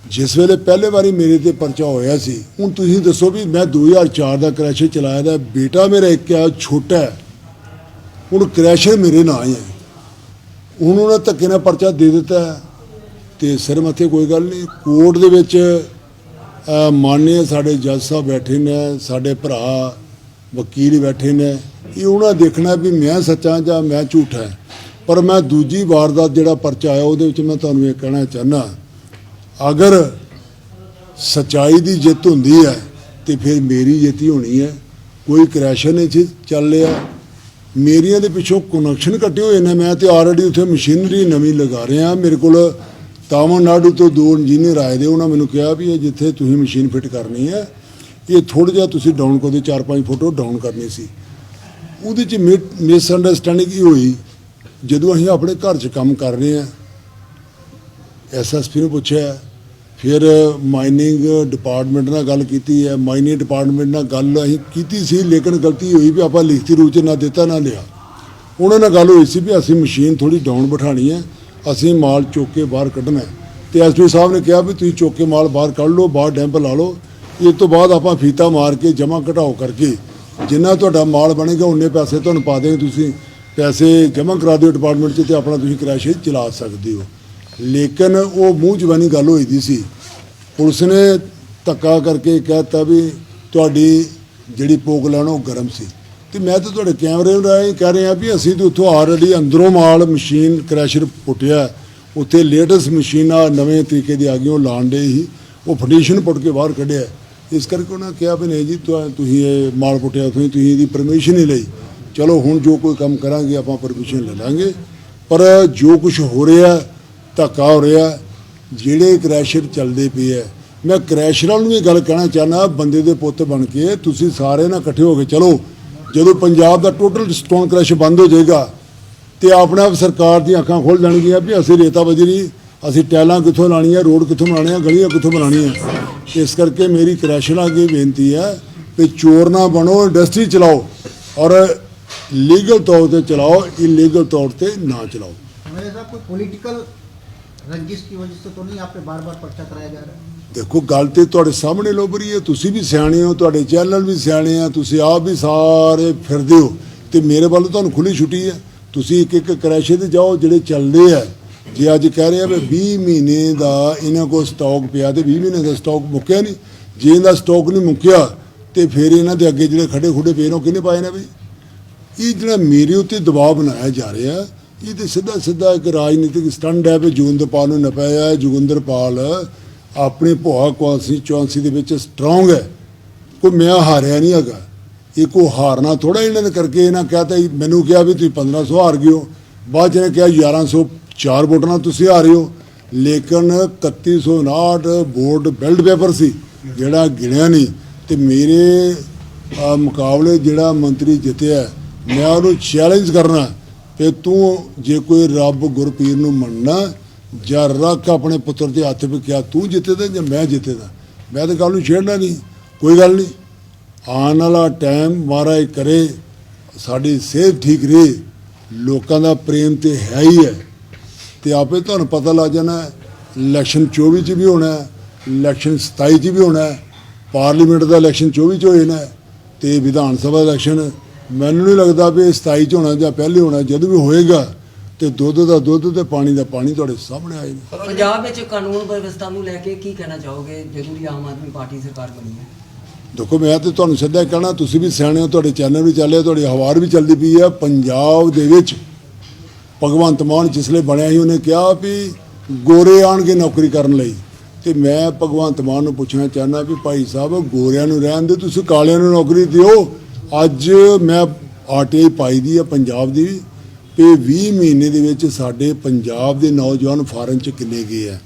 ਜਿਸ ਵੇਲੇ ਪਹਿਲੇ ਵਾਰੀ ਮੇਰੇ ਤੇ ਪਰਚਾ ਹੋਇਆ ਸੀ ਹੁਣ ਤੁਸੀਂ ਦੱਸੋ ਵੀ ਮੈਂ 2004 ਦਾ ਕ੍ਰੈਸ਼ਰ ਚਲਾਇਆ ਦਾ ਬੇਟਾ ਮੇਰਾ ਇੱਕ ਆ ਛੋਟਾ ਹੈ। ਹੁਣ ਕ੍ਰੈਸ਼ਰ ਮੇਰੇ ਨਾਲ ਹੀ ਹੈ। ਹੁਣ ਉਹਨਾਂ ਧੱਕੇ ਨਾਲ ਪਰਚਾ ਦੇ ਦਿੱਤਾ ਹੈ। ਤੇ ਸਿਰ ਮੱਥੇ ਕੋਈ ਗੱਲ ਨਹੀਂ। ਕੋਰਟ ਦੇ ਵਿੱਚ ਅ, ਸਾਡੇ ਜੱਜ ਸਾਹਿਬ ਬੈਠੇ ਨੇ ਸਾਡੇ ਭਰਾ ਵਕੀਲ ਬੈਠੇ ਨੇ। ਇਹ ਉਹਨਾਂ ਦੇਖਣਾ ਵੀ ਮੈਂ ਸੱਚਾ ਜਾਂ ਮੈਂ ਝੂਠਾ ਪਰ ਮੈਂ ਦੂਜੀ ਵਾਰ ਦਾ ਜਿਹੜਾ ਪਰਚਾ ਆਇਆ ਉਹਦੇ ਵਿੱਚ ਮੈਂ ਤੁਹਾਨੂੰ ਇਹ ਕਹਿਣਾ ਚਾਹਨਾ ਅਗਰ ਸਚਾਈ ਦੀ ਜਿੱਤ ਹੁੰਦੀ ਹੈ ਤੇ ਫਿਰ ਮੇਰੀ ਜਿੱਤ ਹੀ ਹੋਣੀ ਹੈ। ਕੋਈ ਕ੍ਰੈਸ਼ਨ ਨਹੀਂ ਸੀ ਚੱਲ ਰਿਹਾ। ਮੇਰੀਆਂ ਦੇ ਪਿੱਛੋਂ ਕਨੈਕਸ਼ਨ ਕੱਟੇ ਹੋਏ ਨੇ। ਮੈਂ ਤੇ ਆਲਰੇਡੀ ਉੱਥੇ ਮਸ਼ੀਨਰੀ ਨਵੀਂ ਲਗਾ ਰਿਹਾ। ਮੇਰੇ ਕੋਲ ਤਾਮਿਲਨਾਡੂ ਤੋਂ ਦੋ ਇੰਜੀਨੀਅਰ ਆਏ ਦੇ ਉਹਨਾਂ ਮੈਨੂੰ ਕਿਹਾ ਵੀ ਇਹ ਜਿੱਥੇ ਤੁਸੀਂ ਮਸ਼ੀਨ ਫਿੱਟ ਕਰਨੀ ਹੈ, ਇਹ ਥੋੜਾ ਜਿਹਾ ਤੁਸੀਂ ਡਾਊਨ ਕਰੋ। ਦੇ 4-5 ਫੁੱਟ ਡਾਊਨ ਕਰਨੀ ਸੀ। ਉਹਦੇ ਚ ਮਿਸ ਅੰਡਰਸਟੈਂਡਿੰਗ ਇਹ ਹੋਈ। ਜਦੋਂ ਅਸੀਂ ਆਪਣੇ ਘਰ 'ਚ ਕੰਮ ਕਰ ਰਹੇ ਹਾਂ ਐਸਐਸਪੀ ਨੂੰ ਪੁੱਛਿਆ ਫਿਰ ਮਾਈਨਿੰਗ ਡਿਪਾਰਟਮੈਂਟ ਨਾਲ ਗੱਲ ਕੀਤੀ ਹੈ। ਮਾਈਨਿੰਗ ਡਿਪਾਰਟਮੈਂਟ ਨਾਲ ਗੱਲ ਅਸੀਂ ਕੀਤੀ ਸੀ, ਲੇਕਿਨ ਗਲਤੀ ਹੋਈ ਵੀ ਆਪਾਂ ਲਿਖਤੀ ਰੂਪ 'ਚ ਨਾ ਦਿੱਤਾ, ਨਾ ਲਿਆ। ਉਹਨਾਂ ਨਾਲ ਗੱਲ ਹੋਈ ਸੀ ਵੀ ਅਸੀਂ ਮਸ਼ੀਨ ਥੋੜੀ ਡਾਊਨ ਬਿਠਾਣੀ ਹੈ, ਅਸੀਂ ਮਾਲ ਚੁੱਕ ਕੇ ਬਾਹਰ ਕੱਢਣਾ ਹੈ। ਤੇ ਐਸਪੀ ਸਾਹਿਬ ਨੇ ਕਿਹਾ ਵੀ ਤੁਸੀਂ ਚੁੱਕ ਕੇ ਮਾਲ ਬਾਹਰ ਕੱਢ ਲਓ, ਬਾਹਰ ਡੈਂਪ ਲਾ ਲਓ। ਇਸ ਤੋਂ ਬਾਅਦ ਆਪਾਂ ਫੀਤਾ ਮਾਰ ਕੇ ਜਮ੍ਹਾਂ ਘਟਾਓ ਕਰਕੇ, ਜਿੰਨਾ ਤੁਹਾਡਾ ਮਾਲ ਬਣੇਗਾ, ਉਨੇ ਪੈਸੇ ਤੁਹਾਨੂੰ ਪਾ ਦੇਣਗੇ ਤੁਸੀਂ। ਪੈਸੇ ਜਮ੍ਹਾਂ ਕਰਾ ਦਿਓ ਡਿਪਾਰਟਮੈਂਟ 'ਚ ਤੇ ਆਪਣਾ ਤੁਸੀਂ ਕਿਰਾਏ ਚਲਾ ਸਕਦੇ ਹੋ। ਲੇਕਿਨ ਉਹ ਮੂੰਹ ਜ਼ਬਾਨੀ ਗੱਲ ਹੋਈ ਦੀ ਸੀ। ਪੁਲਿਸ ਨੇ ਧੱਕਾ ਕਰਕੇ ਕਹਿਤਾ ਵੀ ਤੁਹਾਡੀ ਜਿਹੜੀ ਪੋਕ ਲੈਣਾ ਉਹ ਗਰਮ ਸੀ। ਤੇ ਮੈਂ ਤਾਂ ਤੁਹਾਡੇ ਕੈਮਰੇ ਰਾਹੀਂ ਕਹਿ ਰਿਹਾ ਵੀ ਅਸੀਂ ਤਾਂ ਉੱਥੋਂ ਆਲਰੇਡੀ ਅੰਦਰੋਂ ਮਾਲ, ਮਸ਼ੀਨ ਕ੍ਰੈਸ਼ਰ ਪੁੱਟਿਆ। ਉੱਥੇ ਲੇਟੈਸਟ ਮਸ਼ੀਨਾਂ ਨਵੇਂ ਤਰੀਕੇ ਦੀ ਆ ਗਈਆਂ ਉਹ ਲਾਣ ਦੇ ਹੀ ਉਹ ਫੰਡੀਸ਼ਨ ਪੁੱਟ ਕੇ ਬਾਹਰ ਕੱਢਿਆ। ਇਸ ਕਰਕੇ ਉਹਨਾਂ ਕਿਹਾ ਵੀ ਨਹੀਂ ਜੀ, ਤੁਹਾ- ਤੁਸੀਂ ਇਹ ਮਾਲ ਪੁੱਟਿਆ ਤੁਸੀਂ ਤੁਸੀਂ ਇਹਦੀ ਪਰਮਿਸ਼ਨ ਹੀ ਲਈ। ਚਲੋ ਹੁਣ ਜੋ ਕੋਈ ਕੰਮ ਕਰਾਂਗੇ, ਆਪਾਂ ਪਰਮਿਸ਼ਨ ਲੈ ਲਾਂਗੇ। ਪਰ ਜੋ ਕੁਝ ਹੋ ਰਿਹਾ ਧੱਕਾ ਹੋ ਰਿਹਾ, ਜਿਹੜੇ ਕ੍ਰੈਸ਼ਰ ਚੱਲਦੇ ਪਏ ਐ ਮੈਂ ਕ੍ਰੈਸ਼ਰਾਂ ਨੂੰ ਵੀ ਗੱਲ ਕਹਿਣਾ ਚਾਹਨਾ ਬੰਦੇ ਦੇ ਪੁੱਤ ਬਣ ਕੇ, ਤੁਸੀਂ ਸਾਰੇ ਨਾ ਇਕੱਠੇ ਹੋ ਕੇ ਚਲੋ। ਜਦੋਂ ਪੰਜਾਬ ਦਾ ਟੋਟਲ ਸਟੋਨ ਕ੍ਰੈਸ਼ ਬੰਦ ਹੋ ਜਾਏਗਾ, ਤੇ ਆਪਣੇ ਆਪ ਸਰਕਾਰ ਦੀਆਂ ਅੱਖਾਂ ਖੁੱਲ ਜਾਣਗੀਆਂ ਵੀ ਅਸੀਂ ਰੇਤਾ ਬਜਰੀ, ਅਸੀਂ ਟੈਲਾਂ ਕਿੱਥੋਂ ਲਾਣੀਆਂ ਰੋਡ ਕਿੱਥੋਂ ਬਣਾਉਣੇ ਆ, ਗਲੀਆਂ ਕਿੱਥੋਂ ਬਣਾਉਣੀਆਂ। ਇਸ ਕਰਕੇ ਮੇਰੀ ਕ੍ਰੈਸ਼ਰਾਂ ਅੱਗੇ ਬੇਨਤੀ ਹੈ ਕਿ ਚੋਰ ਨਾ ਬਣੋ ਇੰਡਸਟਰੀ ਚਲਾਓ ਔਰ ਲੀਗਲ ਤੌਰ ਤੇ ਚਲਾਓ ਇਲੀਗਲ ਤੌਰ ਤੇ ਨਾ ਚਲਾਓ।
ਮੇਰੇ ਦਾ ਕੋਈ ਪੋਲੀਟੀਕਲ
ਦੇਖੋ ਗੱਲ ਤੇ ਤੁਹਾਡੇ ਸਾਹਮਣੇ ਲੋਭ ਰਹੀ ਹੈ ਤੁਸੀਂ ਵੀ ਸਿਆਣੇ ਹੋ ਤੁਹਾਡੇ ਚੈਨਲ ਵੀ ਸਿਆਣੇ ਆ ਤੁਸੀਂ ਆਪ ਵੀ ਸਾਰੇ ਫਿਰਦੇ ਹੋ ਤੇ ਮੇਰੇ ਵੱਲੋਂ ਤੁਹਾਨੂੰ ਖੁੱਲੀ ਛੁੱਟੀ ਹੈ ਤੁਸੀਂ ਇੱਕ ਇੱਕ ਕਰੈਸ਼ੇ ਤੇ ਜਾਓ ਜਿਹੜੇ ਚੱਲਦੇ ਆ ਜੇ ਅੱਜ ਕਹਿ ਰਹੇ ਆ ਵੀ 20 ਮਹੀਨੇ ਦਾ ਇਹਨਾਂ ਕੋਲ ਸਟਾਕ ਪਿਆ ਤੇ 20 ਮਹੀਨੇ ਦਾ ਸਟਾਕ ਮੁੱਕਿਆ ਨਹੀਂ ਜੇ ਇਹਦਾ ਸਟਾਕ ਨਹੀਂ ਮੁੱਕਿਆ ਤੇ ਫਿਰ ਇਹਨਾਂ ਦੇ ਅੱਗੇ ਜਿਹੜੇ ਖੜੇ ਖੁੱਡੇ ਪੇਰੋਂ ਕਿਹਨੇ ਪਾਏ ਨੇ ਬਈ ਇਹ ਜਿਹੜਾ ਮੇਰੇ ਉੱਤੇ ਦਬਾਅ ਬਣਾਇਆ ਜਾ ਰਿਹਾ ਇਹ ਤੇ ਸਿੱਧਾ ਸਿੱਧਾ ਇੱਕ ਰਾਜਨੀਤਿਕ ਸਟੰਡ ਹੈ ਵੀ ਜੋਗਿੰਦਰਪਾਲ ਨੂੰ ਨਪਾਇਆ ਹੈ, ਜੋਗਿੰਦਰਪਾਲ ਆਪਣੇ ਭੋਆ ਕੁਆਸੀ ਚੌਂਸੀ ਦੇ ਵਿੱਚ ਸਟਰੋਂਗ ਹੈ। ਕੋਈ ਮੈਂ ਹਾਰਿਆ ਨਹੀਂ ਹੈਗਾ। ਇਹ ਕੋ ਹਾਰਨਾ ਥੋੜਾ ਇਹਨਾਂ ਨੇ ਕਰਕੇ ਇਹਨਾਂ ਕਹਤਾ ਮੈਨੂੰ ਕਿਹਾ ਵੀ ਤੁਸੀਂ 1500 ਹਾਰ ਗਏ ਹੋ ਬਾਅਦ ਚ ਇਹਨੇ ਕਿਹਾ 1104 ਵੋਟਾਂ ਨਾਲ ਤੁਸੀਂ ਹਾਰੇ ਹੋ ਲੇਕਿਨ 3159 ਵੋਟ ਬਿਲਡ ਪੇਪਰ ਸੀ, ਜਿਹੜਾ ਗਿਣਿਆ ਨਹੀਂ। ਤੇ ਮੇਰੇ ਮੁਕਾਬਲੇ ਜਿਹੜਾ ਮੰਤਰੀ ਜਿੱਤਿਆ, ਮੈਂ ਉਹਨੂੰ ਚੈਲੰਜ ਕਰਨਾ। ਤੇ ਤੂੰ ਜੇ ਕੋਈ ਰੱਬ ਗੁਰਪੀਰ ਨੂੰ ਮੰਨਣਾ ਜਾਂ ਰੱਖ ਆਪਣੇ ਪੁੱਤਰ ਦੇ ਹੱਥ ਵੀ ਕਿਹਾ ਤੂੰ ਜਿੱਤੇਦਾ ਜਾਂ ਮੈਂ ਜਿੱਤੇਦਾ? ਮੈਂ ਤਾਂ ਗੱਲ ਨੂੰ ਛੇੜਨਾ ਨਹੀਂ ਕੋਈ ਗੱਲ ਨਹੀਂ। ਆਉਣ ਵਾਲਾ ਟਾਈਮ ਮਹਾਰਾਜ ਕਰੇ ਸਾਡੀ ਸਿਹਤ ਠੀਕ ਰਹੇ। ਲੋਕਾਂ ਦਾ ਪ੍ਰੇਮ ਤੇ ਹੈ ਹੀ ਹੈ। ਤੇ ਆਪੇ ਤੁਹਾਨੂੰ ਪਤਾ ਲੱਗ ਜਾਣਾ ਇਲੈਕਸ਼ਨ 24 ਚ ਵੀ ਹੋਣਾ ਇਲੈਕਸ਼ਨ 27 ਚ ਵੀ ਹੋਣਾ ਪਾਰਲੀਮੈਂਟ ਦਾ ਇਲੈਕਸ਼ਨ 24 ਚ ਹੋ ਜਾਣਾ ਹੈ, ਤੇ ਵਿਧਾਨ ਸਭਾ ਇਲੈਕਸ਼ਨ ਮੈਨੂੰ ਨਹੀਂ ਲੱਗਦਾ ਵੀ ਇਹ 27 ਚ ਹੋਣਾ ਜਾਂ ਪਹਿਲੇ ਹੋਣਾ ਜਦੋਂ ਵੀ ਹੋਏਗਾ ਤੇ ਦੁੱਧ ਦਾ ਦੁੱਧ ਤੇ ਪਾਣੀ ਦਾ ਪਾਣੀ ਤੁਹਾਡੇ ਸਾਹਮਣੇ ਆਏਗਾ
ਪੰਜਾਬ ਵਿੱਚ ਕਾਨੂੰਨ ਵਿਵਸਥਾ ਨੂੰ ਲੈ ਕੇ ਕੀ ਕਹਿਣਾ ਚਾਹੋਗੇ? ਜਦੋਂ ਦੀ ਆਮ ਆਦਮੀ ਪਾਰਟੀ ਸਰਕਾਰ ਬਣੀ ਹੈ।
ਦੇਖੋ ਮੈਂ ਤੇ ਤੁਹਾਨੂੰ ਸਿੱਧਾ ਕਹਿਣਾ ਤੁਸੀਂ ਵੀ ਸਿਆਣੇ ਹੋ ਤੁਹਾਡੇ ਚੈਨਲ ਵੀ ਚੱਲੇ ਤੁਹਾਡੀ ਹਵਾਰ ਵੀ ਚੱਲਦੀ ਪਈ ਹੈ। ਪੰਜਾਬ ਦੇ ਵਿੱਚ ਭਗਵੰਤ ਮਾਨ ਜਿਸਲੇ ਬਣਿਆ ਸੀ ਉਹਨੇ ਕਿਹਾ ਵੀ ਗੋਰੇ ਆਣਗੇ ਨੌਕਰੀ ਕਰਨ ਲਈ। ਤੇ ਮੈਂ ਭਗਵੰਤ ਮਾਨ ਨੂੰ ਪੁੱਛਣਾ ਚਾਹੁੰਦਾ ਵੀ ਭਾਈ ਸਾਹਿਬ ਗੋਰਿਆਂ ਨੂੰ ਰਹਿਣ ਦੇ ਤੁਸੀਂ ਕਾਲਿਆਂ ਨੂੰ ਨੌਕਰੀ ਦਿਓ। ਅੱਜ ਮੈਂ ਆਰਟੀਆਈ ਪਾਈ ਦੀ ਆ ਪੰਜਾਬ ਦੀ ਵੀ 20 ਮਹੀਨੇ ਦੇ ਵਿੱਚ ਸਾਡੇ ਪੰਜਾਬ ਦੇ ਨੌਜਵਾਨ ਫਾਰਨ ਚ ਕਿੰਨੇ ਗਏ ਆ।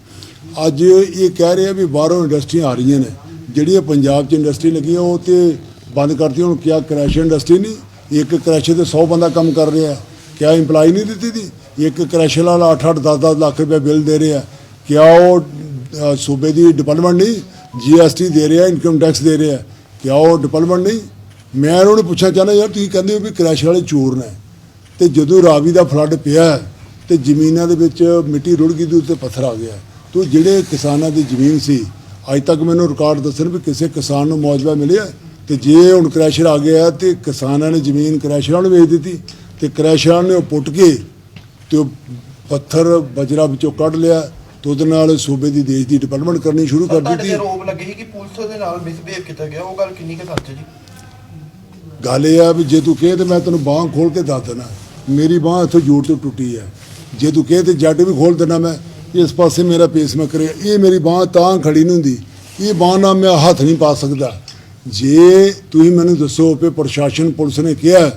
ਅੱਜ ਇਹ ਕਹਿ ਰਹੇ ਆ ਵੀ ਬਾਹਰੋਂ ਇੰਡਸਟਰੀਆਂ ਆ ਰਹੀਆਂ ਨੇ। ਜਿਹੜੀਆਂ ਪੰਜਾਬ 'ਚ ਇੰਡਸਟਰੀ ਲੱਗੀਆਂ, ਉਹ ਤੇ ਬੰਦ ਕਰਤੀਆਂ ਹੁਣ ਕਿਆ ਕ੍ਰੈਸ਼ ਇੰਡਸਟਰੀ ਨਹੀਂ, ਇੱਕ ਕ੍ਰੈਸ਼ ਤੇ 100 ਬੰਦਾ ਕੰਮ ਕਰ ਰਿਹਾ। ਕਿਆ ਇੰਪਲਾਈ ਨਹੀਂ ਦਿੱਤੀ ਦੀ, ਇੱਕ ਕ੍ਰੈਸ਼ ਵਾਲਾ 8-8 10-10 ਲੱਖ ਰੁਪਏ ਬਿੱਲ ਦੇ ਰਿਹਾ। ਕਿਆ ਉਹ ਸੂਬੇ ਦੀ ਡਿਪਾਰਟਮੈਂਟ ਨਹੀਂ ਜੀਐਸਟੀ ਦੇ ਰਿਹਾ ਇਨਕਮ ਟੈਕਸ ਦੇ ਰਿਹਾ। ਕਿਆ ਉਹ ਡਿਪਾਰਟਮੈਂਟ ਨਹੀਂ ਮੈਂ ਉਹਨਾਂ ਨੂੰ ਪੁੱਛਣਾ ਚਾਹੁੰਦਾ ਯਾਰ ਤੁਸੀਂ ਕਹਿੰਦੇ ਹੋ ਵੀ ਕ੍ਰੈਸ਼ ਵਾਲੇ ਚੋਰ ਨੇ। ਤੇ ਜਦੋਂ ਰਾਵੀ ਦਾ ਫਲੱਡ ਪਿਆ ਤੇ ਜ਼ਮੀਨਾਂ ਦੇ ਵਿੱਚ ਮਿੱਟੀ ਰੁੜ ਗਈ ਤੇ ਉੱਤੇ ਪੱਥਰ ਆ ਗਿਆ ਤੋ ਜਿਹੜੇ ਕਿਸਾਨਾਂ ਦੀ ਜ਼ਮੀਨ ਸੀ ਅੱਜ ਤੱਕ ਮੈਨੂੰ ਰਿਕਾਰਡ ਦੱਸਣ ਵੀ ਕਿਸੇ ਕਿਸਾਨ ਨੂੰ ਮੁਆਵਜ਼ਾ ਮਿਲਿਆ ਤੇ ਜੇ ਹੁਣ ਕ੍ਰੈਸ਼ਰ ਆ ਗਿਆ ਤੇ ਕਿਸਾਨਾਂ ਨੇ ਜ਼ਮੀਨ ਕ੍ਰੈਸ਼ਰਾਂ ਨੂੰ ਵੇਚ ਦਿੱਤੀ। ਤੇ ਕ੍ਰੈਸ਼ਰਾਂ ਨੇ ਉਹ ਪੁੱਟ ਕੇ ਤੇ ਉਹ ਪੱਥਰ ਬਜਰਾ ਵਿੱਚੋਂ ਕੱਢ ਲਿਆ। ਤੇ ਉਹਦੇ ਨਾਲ ਸੂਬੇ ਦੀ ਦੇਸ਼ ਦੀ ਡਿਵੈਲਪਮੈਂਟ ਕਰਨੀ ਸ਼ੁਰੂ ਕਰ
ਤੁਹਾਡੇ
ਦਿੱਤੀ।
ਤੇ ਆਰੋਪ ਲੱਗੇ ਕਿ ਪੁਲਿਸ ਦੇ ਨਾਲ ਮਿਸਬੀਹੇਵ ਕੀਤਾ ਗਿਆ? ਉਹ ਗੱਲ ਕਿੰਨੀ ਕੁ ਸੱਚ ਜੀ?
ਗੱਲ ਇਹ ਆ ਵੀ ਜੇ ਤੂੰ ਕਹੇ ਤੇ ਮੈਂ ਤੈਨੂੰ ਬਾਹ ਖੋਲ ਕੇ ਦੱਸ ਦੇਣਾ ਮੇਰੀ ਬਾਹ ਇੱਥੋਂ ਜੋੜ ਤੋਂ ਟੁੱਟੀ ਹੈ ਜੇ ਤੂੰ ਕਹੇ ਤੇ ਜੱਟ ਵੀ ਖੋਲ ਦੇਣਾ ਮੈਂ, ਇਸ ਪਾਸੇ ਮੇਰਾ ਪੇਸਮੇਕਰ ਹੈ। ਇਹ ਮੇਰੀ ਬਾਹ ਤਾਂ ਖੜੀ ਨਹੀਂ ਹੁੰਦੀ। ਇਹ ਬਾਹ ਨਾਲ ਮੈਂ ਹੱਥ ਨਹੀਂ ਪਾ ਸਕਦਾ। ਜੇ ਤੁਸੀਂ ਮੈਨੂੰ ਦੱਸੋ ਕਿ ਪ੍ਰਸ਼ਾਸਨ ਪੁਲਿਸ ਨੇ ਕਿਹਾ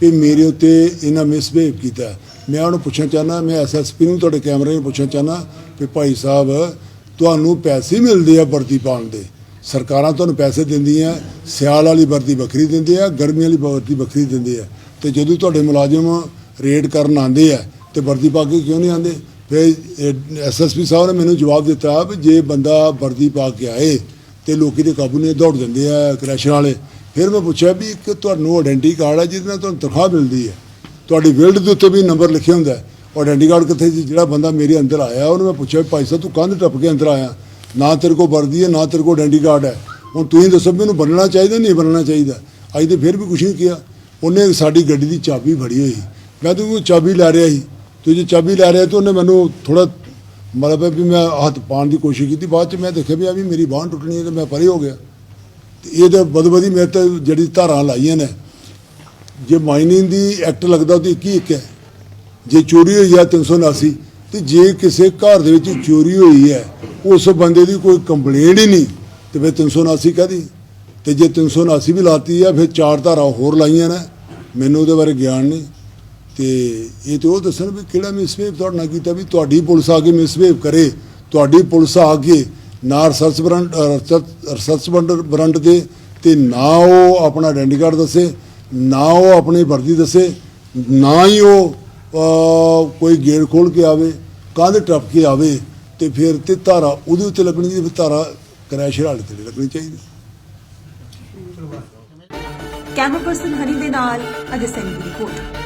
ਕਿ ਮੇਰੇ ਉੱਤੇ ਇਹਨਾਂ ਮਿਸਬਿਹੇਵ ਕੀਤਾ। ਮੈਂ ਉਹਨੂੰ ਪੁੱਛਣਾ ਚਾਹਨਾ ਮੈਂ ਐਸਐਸਪੀ ਨੂੰ ਤੁਹਾਡੇ ਕੈਮਰੇ ਨੂੰ ਪੁੱਛਣਾ ਚਾਹਨਾ ਕਿ ਭਾਈ ਸਾਹਿਬ, ਤੁਹਾਨੂੰ ਪੈਸੇ ਮਿਲਦੇ ਆ ਵਰਦੀ ਪਾਉਣ ਦੇ। ਸਰਕਾਰਾਂ ਤੁਹਾਨੂੰ ਪੈਸੇ ਦਿੰਦੀਆਂ, ਸਿਆਲ ਵਾਲੀ ਵਰਦੀ ਵੱਖਰੀ ਦਿੰਦੇ ਆ, ਗਰਮੀ ਵਾਲੀ ਵਰਦੀ ਵੱਖਰੀ ਦਿੰਦੇ ਆ। ਤੇ ਜਦੋਂ ਤੁਹਾਡੇ ਮੁਲਾਜ਼ਮ ਰੇਡ ਕਰਨ ਆਉਂਦੇ ਆ ਤੇ ਵਰਦੀ ਪਾ ਕੇ ਕਿਉਂ ਨਹੀਂ ਆਉਂਦੇ? ਫਿਰ ਐਸਐਸਪੀ ਸਾਹਿਬ ਨੇ ਮੈਨੂੰ ਜਵਾਬ ਦਿੱਤਾ ਵੀ ਜੇ ਬੰਦਾ ਵਰਦੀ ਪਾ ਕੇ ਆਏ ਤੇ ਲੋਕੀ ਦੇ ਕਾਬੂ ਨੇ ਦੌੜ ਜਾਂਦੇ ਆ ਕ੍ਰੈਸ਼ਰ ਵਾਲੇ। ਫਿਰ ਮੈਂ ਪੁੱਛਿਆ ਵੀ ਇੱਕ ਤੁਹਾਨੂੰ ਆਇਡੈਂਟੀ ਕਾਰਡ ਹੈ ਜਿਹਦੇ ਨਾਲ ਤੁਹਾਨੂੰ ਤਨਖਾਹ ਮਿਲਦੀ ਹੈ ਤੁਹਾਡੀ ਬਿਲਡ ਦੇ ਉੱਤੇ ਵੀ ਨੰਬਰ ਲਿਖਿਆ ਹੁੰਦਾ। ਹੈ ਆਇਡੈਂਟੀ ਕਾਰਡ ਕਿੱਥੇ ਸੀ? ਜਿਹੜਾ ਬੰਦਾ ਮੇਰੇ ਅੰਦਰ ਆਇਆ, ਉਹਨੂੰ ਮੈਂ ਪੁੱਛਿਆ ਵੀ ਭਾਈ ਸਾਹਿਬ ਤੂੰ ਕੰਧ ਟੱਪ ਕੇ ਅੰਦਰ ਆਇਆ। ਨਾ ਤੇਰੇ ਕੋਲ ਵਰਦੀ ਹੈ, ਨਾ ਤੇਰੇ ਕੋਲ ਆਇਡੈਂਟੀ ਕਾਰਡ ਹੈ। ਹੁਣ ਤੁਸੀਂ ਦੱਸੋ ਵੀ ਇਹਨੂੰ ਬੰਨਣਾ ਚਾਹੀਦਾ, ਨਹੀਂ ਬੰਨਣਾ ਚਾਹੀਦਾ। ਅੱਜ ਤੇ ਫਿਰ ਵੀ ਕੁਛ ਨਹੀਂ ਕੀਤਾ ਉਹਨੇ ਸਾਡੀ ਗੱਡੀ ਦੀ ਚਾਬੀ ਫੜੀ ਹੋਈ। ਮੈਂ ਤੂੰ ਚਾਬੀ ਲੈ ਰਿਹਾ ਸੀ। ਤੂੰ ਜੇ ਚਾਬੀ ਲੈ ਰਿਹਾ ਤਾਂ ਉਹਨੇ ਮੈਨੂੰ ਥੋੜਾ ਮਤਲਬ ਵੀ ਮੈਂ ਹੱਥ ਪਾਉਣ ਦੀ ਕੋਸ਼ਿਸ਼ ਕੀਤੀ। ਬਾਅਦ ਚ ਮੈਂ ਦੇਖਿਆ ਵੀ ਆ ਵੀ ਮੇਰੀ ਬਾਂਹ ਟੁੱਟਣੀ ਹੈ ਤੇ ਮੈਂ ਪਰੇ ਹੋ ਗਿਆ। ਤੇ ਇਹ ਤਾਂ ਬਦਬਦੀ ਮੇਰੇ ਤੇ ਜਿਹੜੀ ਧਾਰਾਂ ਲਾਈਆਂ ਨੇ। ਜੇ ਮਾਈਨਿੰਗ ਦੀ ਐਕਟ ਲੱਗਦਾ ਉਹਦੀ 21 ਇੱਕ ਹੈ। ਜੇ ਚੋਰੀ ਹੋਈ ਹੈ 379 ਤੇ ਜੇ ਕਿਸੇ ਘਰ ਦੇ ਵਿੱਚ ਚੋਰੀ ਹੋਈ ਹੈ ਉਸ ਬੰਦੇ ਦੀ ਕੋਈ ਕੰਪਲੇਂਟ ਹੀ ਨਹੀਂ, ਤੇ ਫਿਰ 379 ਕਹਦੀ? ਤੇ ਜੇ 379 ਵੀ ਲਾਤੀ ਆ, ਫਿਰ ਚਾਰ ਧਾਰਾ ਹੋਰ ਲਾਈਆਂ ਨੇ, ਮੈਨੂੰ ਉਹਦੇ ਬਾਰੇ ਗਿਆਨ ਨਹੀਂ। ਤੇ ਇਹ ਤੇ ਉਹ ਦੱਸਣ ਵੀ ਕਿਹੜਾ ਮਿਸਬੀਹੇਵ ਤੁਹਾਡੇ ਨਾਲ ਕੀਤਾ ਵੀ ਤੁਹਾਡੀ ਪੁਲਿਸ ਆ ਕੇ ਮਿਸਬੀਹੇਵ ਕਰੇ, ਤੁਹਾਡੀ ਪੁਲਿਸ ਆ ਕੇ ਨਾ ਰਿਸਰਚ ਬਰੰਟ ਰਿਸਰਚ ਬਰੰਟ ਦੇ, ਤੇ ਨਾ ਉਹ ਆਪਣਾ ਆਇਡੈਂਟੀ ਕਾਰਡ ਦੱਸੇ, ਨਾ ਉਹ ਆਪਣੀ ਵਰਦੀ ਦੱਸੇ, ਨਾ ਹੀ ਉਹ ਕੋਈ ਗੇਟ ਖੋਲ ਕੇ ਆਵੇ ਕੰਧ ਟੱਪ ਕੇ ਆਵੇ ਤੇ ਫਿਰ ਤੇ ਧਾਰਾ ਉਹਦੇ ਉੱਤੇ ਲੱਗਣੀ ਚਾਹੀਦੀ, ਫਿਰ ਧਾਰਾ ਕ੍ਰੈਸ਼ ਵਾਲੇ ਤੇ ਲੱਗਣੀ ਚਾਹੀਦੀ।
ਕੈਮਰਾ ਪਰਸਨ ਹਨੀ ਦੇ ਨਾਲ ਅਜੇ ਸਿੰਘ ਦੀ ਰਿਪੋਰਟ।